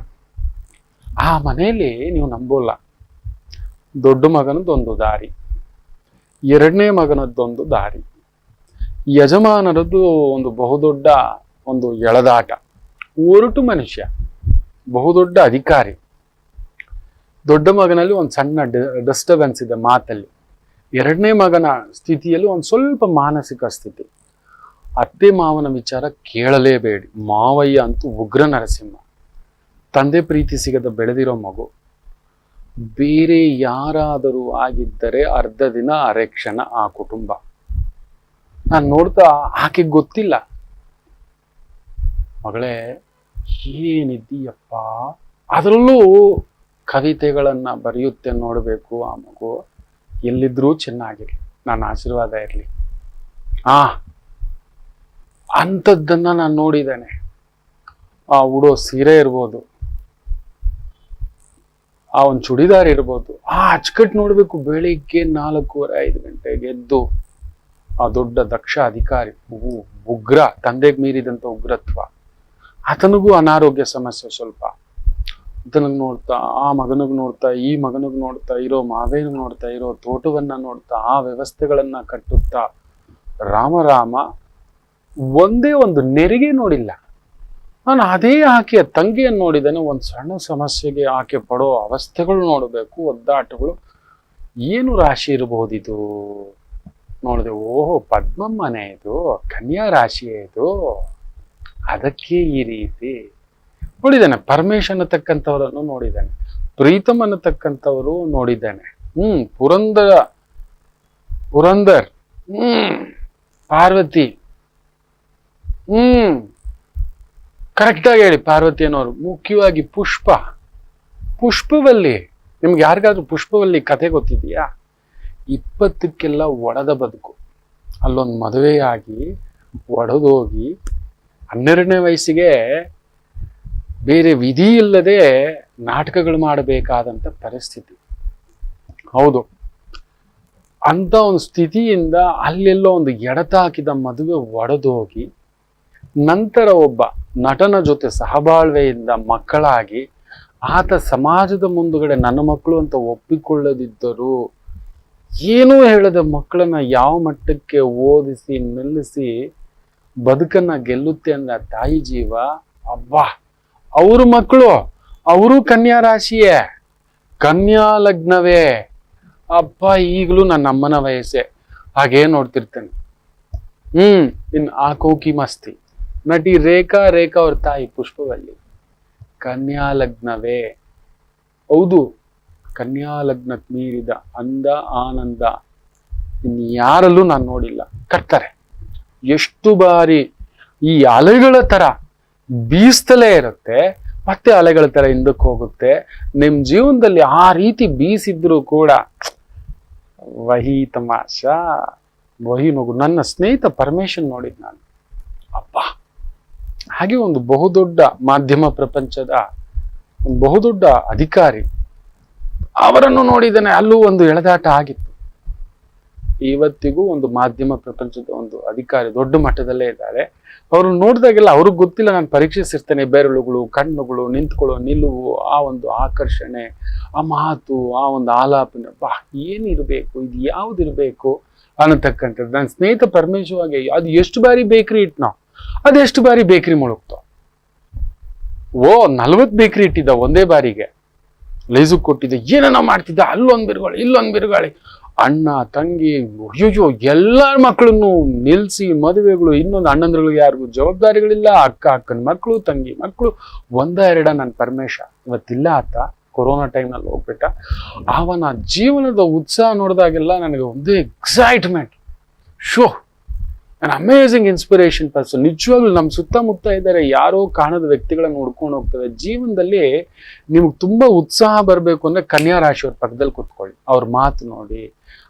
ಆ ಮನೆಯಲ್ಲಿ ನೀವು ನಂಬೋಲ್ಲ. ದೊಡ್ಡ ಮಗನದೊಂದು ದಾರಿ, ಎರಡನೇ ಮಗನದ್ದೊಂದು ದಾರಿ, ಯಜಮಾನರದ್ದು ಒಂದು ಬಹುದೊಡ್ಡ ಒಂದು ಎಳೆದಾಟ. ಒರಟು ಮನುಷ್ಯ, ಬಹುದೊಡ್ಡ ಅಧಿಕಾರಿ, ದೊಡ್ಡ ಮಗನಲ್ಲಿ ಒಂದು ಸಣ್ಣ ಡಿಸ್ಟರ್ಬೆನ್ಸ್ ಇದೆ ಮಾತಲ್ಲಿ. ಎರಡನೇ ಮಗನ ಸ್ಥಿತಿಯಲ್ಲಿ ಒಂದು ಸ್ವಲ್ಪ ಮಾನಸಿಕ ಸ್ಥಿತಿ. ಅತ್ತೆ ಮಾವನ ವಿಚಾರ ಕೇಳಲೇಬೇಡಿ. ಮಾವಯ್ಯ ಅಂತೂ ಉಗ್ರ ನರಸಿಂಹ. ತಂದೆ ಪ್ರೀತಿ ಸಿಗದ ಬೆಳೆದಿರೋ ಮಗು. ಬೇರೆ ಯಾರಾದರೂ ಆಗಿದ್ದರೆ ಅರ್ಧ ದಿನ ಅರೆಕ್ಷಣ ಆ ಕುಟುಂಬ. ನಾನು ನೋಡ್ತಾ, ಆಕೆಗೆ ಗೊತ್ತಿಲ್ಲ. ಮಗಳೇ ಏನಿದ್ದೀಯಪ್ಪ ಅದರಲ್ಲೂ ಕವಿತೆಗಳನ್ನ ಬರೆಯುತ್ತೆ ನೋಡಬೇಕು ಆ ಮಗು. ಎಲ್ಲಿದ್ರೂ ಚೆನ್ನಾಗಿರ್ಲಿ. ನನ್ನ ಆಶೀರ್ವಾದ ಇರಲಿ. ಆ, ಅಂಥದ್ದನ್ನ ನಾನು ನೋಡಿದ್ದೇನೆ. ಆ ಉಡೋ ಸೀರೆ ಇರ್ಬೋದು. ಆ ಒಂದು ಚುಡಿದಾರ್ ಇರ್ಬೋದು. ಆ ಅಚ್ಚುಕಟ್ಟು ನೋಡಬೇಕು ಬೆಳಿಗ್ಗೆ ನಾಲ್ಕೂವರೆ, ಐದು ಗಂಟೆಗೆ ಎದ್ದು ಆ ದೊಡ್ಡ ದಕ್ಷ ಅಧಿಕಾರಿ ಉಗ್ರ, ತಂದೆಗೆ ಮೀರಿದಂಥ ಉಗ್ರತ್ವ. ಆತನಿಗೂ ಅನಾರೋಗ್ಯ ಸಮಸ್ಯೆ ಸ್ವಲ್ಪ. ಆತನಿಗೆ ನೋಡ್ತಾ, ಆ ಮಗನಿಗೆ ನೋಡ್ತಾ, ಈ ಮಗನಿಗೆ ನೋಡ್ತಾ, ಇರೋ ಮಾವೇನ ನೋಡ್ತಾ, ಇರೋ ತೋಟವನ್ನ ನೋಡ್ತಾ, ಆ ವ್ಯವಸ್ಥೆಗಳನ್ನ ಕಟ್ಟುತ್ತಾ, ರಾಮ ರಾಮ ಒಂದೇ ಒಂದು ನೆರಿಗೆ ನೋಡಿಲ್ಲ. ನಾನು ಅದೇ ಆಕೆಯ ತಂಗಿಯನ್ನು ನೋಡಿದ್ದೇನೆ, ಒಂದು ಸಣ್ಣ ಸಮಸ್ಯೆಗೆ ಆಕೆ ಪಡೋ ಅವಸ್ಥೆಗಳು ನೋಡಬೇಕು, ಒದ್ದಾಟಗಳು. ಏನು ರಾಶಿ ಇರಬಹುದಿದು ನೋಡಿದೆ, ಓಹೋ, ಪದ್ಮಮ್ಮನೆ ಇದು, ಕನ್ಯಾ ರಾಶಿಯೇ ಇದು. ಅದಕ್ಕೆ ಈ ರೀತಿ ನೋಡಿದ್ದಾನೆ ಪರಮೇಶ್ ಅನ್ನತಕ್ಕಂಥವರನ್ನು ನೋಡಿದ್ದಾನೆ ಪ್ರೀತಮ್ ಅನ್ನತಕ್ಕಂಥವರು ನೋಡಿದ್ದಾನೆ ಹ್ಮ್ ಪುರಂದರ ಪುರಂದರ್, ಹ್ಮ್, ಪಾರ್ವತಿ, ಹ್ಮ್ ಕರೆಕ್ಟಾಗಿ ಹೇಳಿ ಪಾರ್ವತಿ ಅನ್ನೋರು. ಮುಖ್ಯವಾಗಿ ಪುಷ್ಪ. ಪುಷ್ಪವಲ್ಲಿ, ನಿಮ್ಗೆ ಯಾರಿಗಾದ್ರೂ ಪುಷ್ಪವಲ್ಲಿ ಕಥೆ ಗೊತ್ತಿದೆಯಾ? ಇಪ್ಪತ್ತಕ್ಕೆಲ್ಲ ಒಡೆದ ಬದುಕು. ಅಲ್ಲೊಂದು ಮದುವೆಯಾಗಿ ಒಡೆದೋಗಿ ಹನ್ನೆರಡನೇ ವಯಸ್ಸಿಗೆ ಬೇರೆ ವಿಧಿ ಇಲ್ಲದೆ ನಾಟಕಗಳು ಮಾಡಬೇಕಾದಂತ ಪರಿಸ್ಥಿತಿ. ಹೌದು. ಅಂತ ಒಂದು ಸ್ಥಿತಿಯಿಂದ ಅಲ್ಲೆಲ್ಲೋ ಒಂದು ಎಡತಾಕಿದ ಮದುವೆ ಒಡೆದೋಗಿ ನಂತರ ಒಬ್ಬ ನಟನ ಜೊತೆ ಸಹಬಾಳ್ವೆಯಿಂದ ಮಕ್ಕಳಾಗಿ ಆತ ಸಮಾಜದ ಮುಂದುಗಡೆ ನನ್ನ ಮಕ್ಕಳು ಅಂತ ಒಪ್ಪಿಕೊಳ್ಳದಿದ್ದರು ಏನೂ ಹೇಳದ ಮಕ್ಕಳನ್ನ ಯಾವ ಮಟ್ಟಕ್ಕೆ ಓದಿಸಿ ನಿಲ್ಲಿಸಿ ಬದುಕನ್ನ ಗೆಲ್ಲುತ್ತೆ ಅಂದ ತಾಯಿ ಜೀವ ಅಬ್ಬಾ ಅವ್ರ ಮಕ್ಕಳು ಅವರು ಕನ್ಯಾ ರಾಶಿಯೇ ಕನ್ಯಾ ಲಗ್ನವೇ. ಅಪ್ಪ ಈಗಲೂ ನನ್ನ ಅಮ್ಮನ ವಯಸ್ಸೆ. ಹಾಗೇ ನೋಡ್ತಿರ್ತೇನೆ. ಹ್ಮ್, ಇನ್ ಆ ಕೋಕಿ ಮಸ್ತಿ. ನಟಿ ರೇಖಾ ರೇಖಾ ಅವ್ರ ತಾಯಿ ಪುಷ್ಪವಲ್ಲಿ. ಕನ್ಯಾ ಲಗ್ನವೇ. ಹೌದು, ಕನ್ಯಾ ಲಗ್ನಕ್ಕೆ ಮೀರಿದ ಅಂದ, ಆನಂದ. ಇನ್ ಯಾರಲ್ಲೂ ನಾನು ನೋಡಿಲ್ಲ. ಕಟ್ತಾರೆ. ಎಷ್ಟು ಬಾರಿ ಈ ಅಲೆಗಳ ತರ ಬೀಸ್ತಲೇ ಇರುತ್ತೆ, ಮತ್ತೆ ಅಲೆಗಳ ತರ ಹಿಂದಕ್ಕೆ ಹೋಗುತ್ತೆ. ನಿಮ್ ಜೀವನದಲ್ಲಿ ಆ ರೀತಿ ಬೀಸಿದ್ರು ಕೂಡ ವಹಿ ತಮಾಷ, ವಹಿ ಮಗು. ನನ್ನ ಸ್ನೇಹಿತ ಪರಮೇಶನ್ ನೋಡಿದ್ ನಾನು. ಅಪ್ಪ ಹಾಗೆ ಒಂದು ಬಹುದೊಡ್ಡ ಮಾಧ್ಯಮ ಪ್ರಪಂಚದ ಒಂದು ಬಹುದೊಡ್ಡ ಅಧಿಕಾರಿ ಅವರನ್ನು ನೋಡಿದ್ದೇನೆ. ಅಲ್ಲೂ ಒಂದು ಎಳೆದಾಟ ಆಗಿತ್ತು. ಇವತ್ತಿಗೂ ಒಂದು ಮಾಧ್ಯಮ ಪ್ರಪಂಚದ ಒಂದು ಅಧಿಕಾರಿ ದೊಡ್ಡ ಮಟ್ಟದಲ್ಲೇ ಇದ್ದಾರೆ. ಅವರು ನೋಡಿದಾಗೆಲ್ಲ ಅವ್ರಿಗೆ ಗೊತ್ತಿಲ್ಲ, ನಾನು ಪರೀಕ್ಷಿಸಿರ್ತೇನೆ, ಬೆರಳುಗಳು, ಕಣ್ಣುಗಳು, ನಿಂತ್ಕೊಳ್ಳೋ ನಿಲುವು, ಆ ಒಂದು ಆಕರ್ಷಣೆ, ಆ ಮಾತು, ಆ ಒಂದು ಆಲಾಪನೆ, ಬಾ, ಏನಿರಬೇಕು, ಇದು ಯಾವ್ದಿರ್ಬೇಕು ಅನ್ನತಕ್ಕಂಥದ್ದು. ನನ್ನ ಸ್ನೇಹಿತ ಪರಮೇಶ್ವರಾಗೆ ಅದು ಎಷ್ಟು ಬಾರಿ ಬೇಕ್ರಿ ಇಟ್ನೋ ಅದೆಷ್ಟು ಬಾರಿ ಬೇಕ್ರಿ ಮುಳುಗ್ತಾವ ಓ ನಲ್ವತ್ತು ಬೇಕ್ರಿ ಇಟ್ಟಿದ್ದ ಒಂದೇ ಬಾರಿಗೆ. ಲೈಸು ಕೊಟ್ಟಿದ್ದ ಏನನ್ನ ಮಾಡ್ತಿದ್ದ, ಅಲ್ಲೊಂದು ಬಿರುಗಾಳಿ, ಇಲ್ಲೊಂದು ಬಿರುಗಾಳಿ. ಅಣ್ಣ, ತಂಗಿ ಅಯ್ಯೋ ಎಲ್ಲಾರ ಮಕ್ಕಳನ್ನು ನಿಲ್ಸಿ ಮದುವೆಗಳು, ಇನ್ನೊಂದು ಅಣ್ಣಂದ್ರಗಳಿಗೆ ಯಾರಿಗೂ ಜವಾಬ್ದಾರಿಗಳಿಲ್ಲ. ಅಕ್ಕ, ಅಕ್ಕನ ಮಕ್ಕಳು ತಂಗಿ ಮಕ್ಕಳು ಒಂದ ಎರಡ ನನ್ನ ಪರಮೇಶ. ಇವತ್ತಿಲ್ಲ ಆತ, ಕೊರೋನಾ ಟೈಮ್ನಲ್ಲಿ ಹೋಗ್ಬಿಟ್ಟ. ಅವನ ಜೀವನದ ಉತ್ಸಾಹ ನೋಡಿದಾಗೆಲ್ಲ ನನಗೆ ಒಂದೇ ಎಕ್ಸೈಟ್ಮೆಂಟ್ ಶೋ ನಾನು ಅಮೇಝಿಂಗ್ ಇನ್ಸ್ಪಿರೇಷನ್ ಪರ್ಸನ್ ನಿಜವಾಗ್ಲೂ ನಮ್ಮ ಸುತ್ತಮುತ್ತ ಇದ್ದಾರೆ ಯಾರೋ ಕಾಣದ ವ್ಯಕ್ತಿಗಳನ್ನ ಹುಡ್ಕೊಂಡು ಹೋಗ್ತವೆ ಜೀವನದಲ್ಲಿ ನಿಮ್ಗೆ ತುಂಬ ಉತ್ಸಾಹ ಬರಬೇಕು ಅಂದರೆ ಕನ್ಯಾ ರಾಶಿಯವ್ರ ಪಕ್ಕದಲ್ಲಿ ಕೂತ್ಕೊಳ್ಳಿ. ಅವ್ರ ಮಾತು ನೋಡಿ,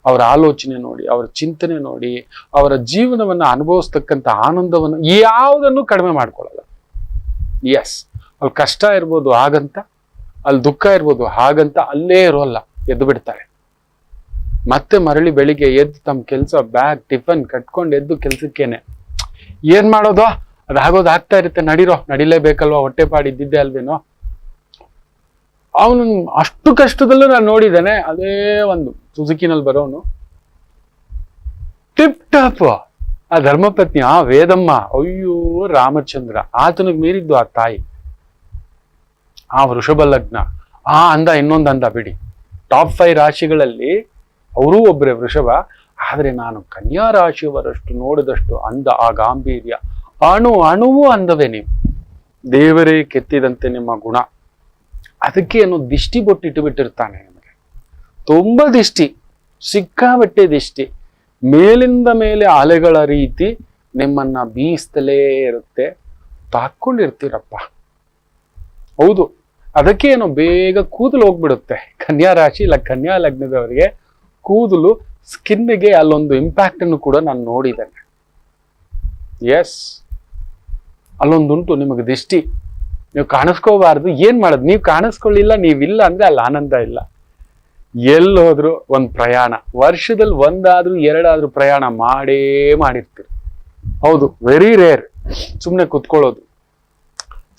ಅವರ ಆಲೋಚನೆ ನೋಡಿ, ಅವರ ಚಿಂತನೆ ನೋಡಿ, ಅವರ ಜೀವನವನ್ನು ಅನುಭವಿಸ್ತಕ್ಕಂಥ ಆನಂದವನ್ನು ಯಾವುದನ್ನು ಕಡಿಮೆ ಮಾಡ್ಕೊಳ್ಳಲ್ಲ. ಎಸ್ ಅಲ್ಲಿ ಕಷ್ಟ ಇರ್ಬೋದು ಹಾಗಂತ, ಅಲ್ಲಿ ದುಃಖ ಇರ್ಬೋದು ಹಾಗಂತ ಅಲ್ಲೇ ಇರೋಲ್ಲ ಎದ್ದು ಬಿಡ್ತಾರೆ ಮತ್ತೆ ಮರಳಿ ಬೆಳಿಗ್ಗೆ ಎದ್ದು ತಮ್ಮ ಕೆಲಸ ಬ್ಯಾಗ್ ಟಿಫನ್ ಕಟ್ಕೊಂಡು ಎದ್ದು ಕೆಲ್ಸಕ್ಕೇನೆ. ಏನ್ ಮಾಡೋದು? ಅದಾಗೋದು ಆಗ್ತಾ ಇರುತ್ತೆ. ನಡಿರೋ, ನಡಿಲೇಬೇಕಲ್ವಾ? ಹೊಟ್ಟೆ ಪಾಡಿದ್ದಿದ್ದೆ ಅಲ್ವೇನೋ? ಅವನು ಅಷ್ಟು ಕಷ್ಟದಲ್ಲೂ ನಾನು ನೋಡಿದ್ದೇನೆ. ಅದೇ ಒಂದು ಸುಜುಕಿನಲ್ಲಿ ಬರೋನು. Tip top! ಆ ಧರ್ಮಪತ್ನಿ, ಆ ವೇದಮ್ಮ, ಅಯ್ಯೋ, ರಾಮಚಂದ್ರ, ಆತನಿಗೆ ಮೀರಿದ್ದು ಆ ತಾಯಿ. ಆ ವೃಷಭ ಲಗ್ನ. ಆ ಅಂದ ಇನ್ನೊಂದು ಅಂದ ಬಿಡಿ. ಟಾಪ್ ಫೈವ್ ರಾಶಿಗಳಲ್ಲಿ ಅವರೂ ಒಬ್ಬರೇ ವೃಷಭ. ಆದರೆ ನಾನು ಕನ್ಯಾ ರಾಶಿಯವರಷ್ಟು ನೋಡಿದಷ್ಟು ಅಂದ ಆ ಗಾಂಭೀರ್ಯ. ಅಣು, ಅಣುವು ಅಂದವೇ ನೀವು. ದೇವರೇ ಕೆತ್ತಿದಂತೆ ನಿಮ್ಮ ಗುಣ. ಅದಕ್ಕೆ ಏನು ದಿಷ್ಟಿ ಬೊಟ್ಟಿಟ್ಟು ಬಿಟ್ಟಿರ್ತಾನೆ ನಿಮಗೆ. ತುಂಬ ದಿಷ್ಟಿ ಸಿಕ್ಕಾಬಟ್ಟೆ ದಿಷ್ಟಿ. ಮೇಲಿಂದ ಮೇಲೆ ಅಲೆಗಳ ರೀತಿ ನಿಮ್ಮನ್ನ ಬೀಸ್ತಲೇ ಇರುತ್ತೆ. ತಾಕೊಂಡಿರ್ತೀರಪ್ಪ ಹೌದು, ಅದಕ್ಕೆ ಏನೋ ಬೇಗ ಕೂದಲು ಹೋಗ್ಬಿಡುತ್ತೆ. ಕನ್ಯಾ ರಾಶಿ ಇಲ್ಲ ಕನ್ಯಾ ಲಗ್ನದವರಿಗೆ ಕೂದಲು ಸ್ಕಿನ್ಗೆ ಅಲ್ಲೊಂದು ಇಂಪ್ಯಾಕ್ಟ್ ಅನ್ನು ಕೂಡ ನಾನು ನೋಡಿದ್ದೇನೆ. ಎಸ್ ಅಲ್ಲೊಂದುಂಟು ನಿಮಗೆ ದೃಷ್ಟಿ. ನೀವು ಕಾಣಿಸ್ಕೋಬಾರ್ದು. ಏನ್ ಮಾಡೋದು? ನೀವು ಕಾಣಿಸ್ಕೊಳ್ಳಿಲ್ಲ, ನೀವಿಲ್ಲ ಅಂದ್ರೆ ಅಲ್ಲಿ ಆನಂದ ಇಲ್ಲ. ಎಲ್ಲಿ ಹೋದ್ರು ಒಂದು ಪ್ರಯಾಣ. ವರ್ಷದಲ್ಲಿ ಒಂದಾದ್ರೂ, ಎರಡಾದ್ರೂ ಪ್ರಯಾಣ ಮಾಡೇ ಮಾಡಿರ್ತೀರಿ. ಹೌದು ವೆರಿ ರೇರ್ ಸುಮ್ಮನೆ ಕುತ್ಕೊಳ್ಳೋದು.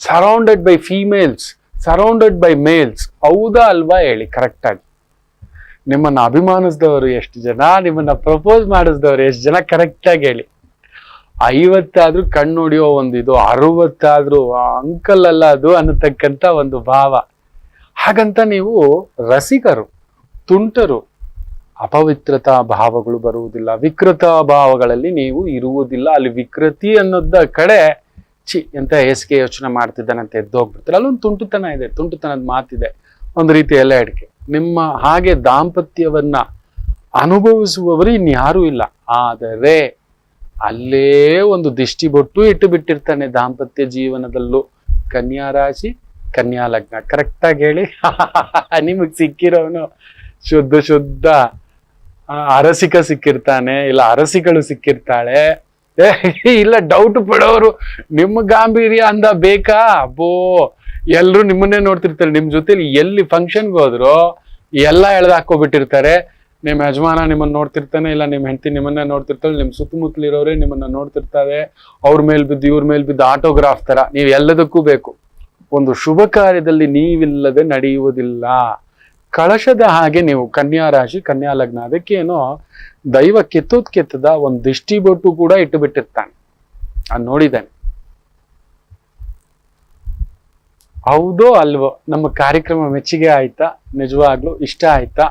Surrounded by females surrounded by males ಹೌದಾ ಅಲ್ವಾ ಹೇಳಿ? ಕರೆಕ್ಟ್ ಆಗಿ. ನಿಮ್ಮನ್ನ ಅಭಿಮಾನಿಸಿದವರು ಎಷ್ಟು ಜನ, ನಿಮ್ಮನ್ನ ಪ್ರಪೋಸ್ ಮಾಡಿಸಿದವರು ಎಷ್ಟು ಜನ ಕರೆಕ್ಟಾಗಿ ಹೇಳಿ. ಐವತ್ತಾದ್ರೂ ಕಣ್ಣು ಹೊಡಿಯೋ ಒಂದು ಇದು ಅರವತ್ತಾದ್ರೂ ಅಂಕಲ್ ಅಲ್ಲ ಅದು ಅನ್ನತಕ್ಕಂಥ ಒಂದು ಭಾವ. ಹಾಗಂತ ನೀವು ರಸಿಕರು, ತುಂಟರು, ಅಪವಿತ್ರತಾ ಭಾವಗಳು ಬರುವುದಿಲ್ಲ. ವಿಕೃತ ಭಾವಗಳಲ್ಲಿ ನೀವು ಇರುವುದಿಲ್ಲ. ಅಲ್ಲಿ ವಿಕೃತಿ ಅನ್ನೋದ ಕಡೆ ಚಿ ಅಂತ ಹೇಸಿಗೆ ಯೋಚನೆ ಮಾಡ್ತಿದ್ದಾನಂತ ಎದ್ದೋಗ್ಬಿಡ್ತಾರೆ. ಅಲ್ಲೊಂದು ತುಂಟುತನ ಇದೆ, ತುಂಟುತನದ ಮಾತಿದೆ. ಒಂದು ರೀತಿ ಅಡಿಕೆ. ನಿಮ್ಮ ಹಾಗೆ ದಾಂಪತ್ಯವನ್ನ ಅನುಭವಿಸುವವರು ಇನ್ಯಾರೂ ಇಲ್ಲ. ಆದರೆ ಅಲ್ಲೇ ಒಂದು ದಿಷ್ಟಿ ಬೊಟ್ಟು ಇಟ್ಟು ಬಿಟ್ಟಿರ್ತಾನೆ ದಾಂಪತ್ಯ ಜೀವನದಲ್ಲೂ. ಕನ್ಯಾ ರಾಶಿ, ಕನ್ಯಾ ಲಗ್ನ. ಕರೆಕ್ಟ್ ಆಗಿ ಹೇಳಿ. ನಿಮಗ್ ಸಿಕ್ಕಿರೋನು ಶುದ್ಧ ಶುದ್ಧ ಅರಸಿಕ ಸಿಕ್ಕಿರ್ತಾನೆ, ಇಲ್ಲ ಅರಸಿಗಳು ಸಿಕ್ಕಿರ್ತಾಳೆ. ಇಲ್ಲ ಡೌಟ್ ಪಡೋರು. ನಿಮ್ಮ ಗಾಂಭೀರ್ಯ ಅಂದ ಬೇಕಾ? ಅಬ್ಬೋ ಎಲ್ರು ನಿಮ್ಮನ್ನೇ ನೋಡ್ತಿರ್ತಾರೆ. ನಿಮ್ಮ ಜೊತೆಲಿ ಎಲ್ಲಿ ಫಂಕ್ಷನ್ಗೆ ಹೋದ್ರು ಎಲ್ಲ ಎಳ್ದು ಹಾಕೋಬಿಟ್ಟಿರ್ತಾರೆ ನಿಮ್ಮ ಯಜಮಾನ ನಿಮ್ಮನ್ನ ನೋಡ್ತಿರ್ತಾನೆ, ಇಲ್ಲ ನಿಮ್ಮ ಹೆಂಡತಿ ನಿಮ್ಮನ್ನ ನಿಮ್ಮ ನಿಮ್ ಸುತ್ತಮುತ್ತಲಿರೋರೇ ನಿಮ್ಮನ್ನ ನೋಡ್ತಿರ್ತಾರೆ. ಅವ್ರ ಮೇಲ್ ಬಿದ್ದು ಇವ್ರ ಮೇಲ್ ಬಿದ್ದು ಆಟೋಗ್ರಾಫ್ ತರ. ನೀವ್ ಎಲ್ಲದಕ್ಕೂ ಬೇಕು. ಒಂದು ಶುಭ ಕಾರ್ಯದಲ್ಲಿ ನೀವಿಲ್ಲದೆ ನಡೆಯುವುದಿಲ್ಲ. ಕಳಶದ ಹಾಗೆ ನೀವು ಕನ್ಯಾ ರಾಶಿ, ಕನ್ಯಾ ಲಗ್ನ ಅದಕ್ಕೇನೋ ದೈವ ಕೆತ್ತೋದ್ ಕೆತ್ತದ ಒಂದು ದಿಷ್ಟಿ ಬೊಟ್ಟು ಕೂಡ ಇಟ್ಟು ಬಿಟ್ಟಿರ್ತಾನೆ ನೋಡಿದ್ದೇನೆ ನೋಡಿದ್ದಾನೆ. ಹೌದೋ ಅಲ್ವೋ ನಮ್ಮ ಕಾರ್ಯಕ್ರಮ ಮೆಚ್ಚುಗೆ ಆಯ್ತಾ? ನಿಜವಾಗ್ಲೂ ಇಷ್ಟ ಆಯ್ತಾ?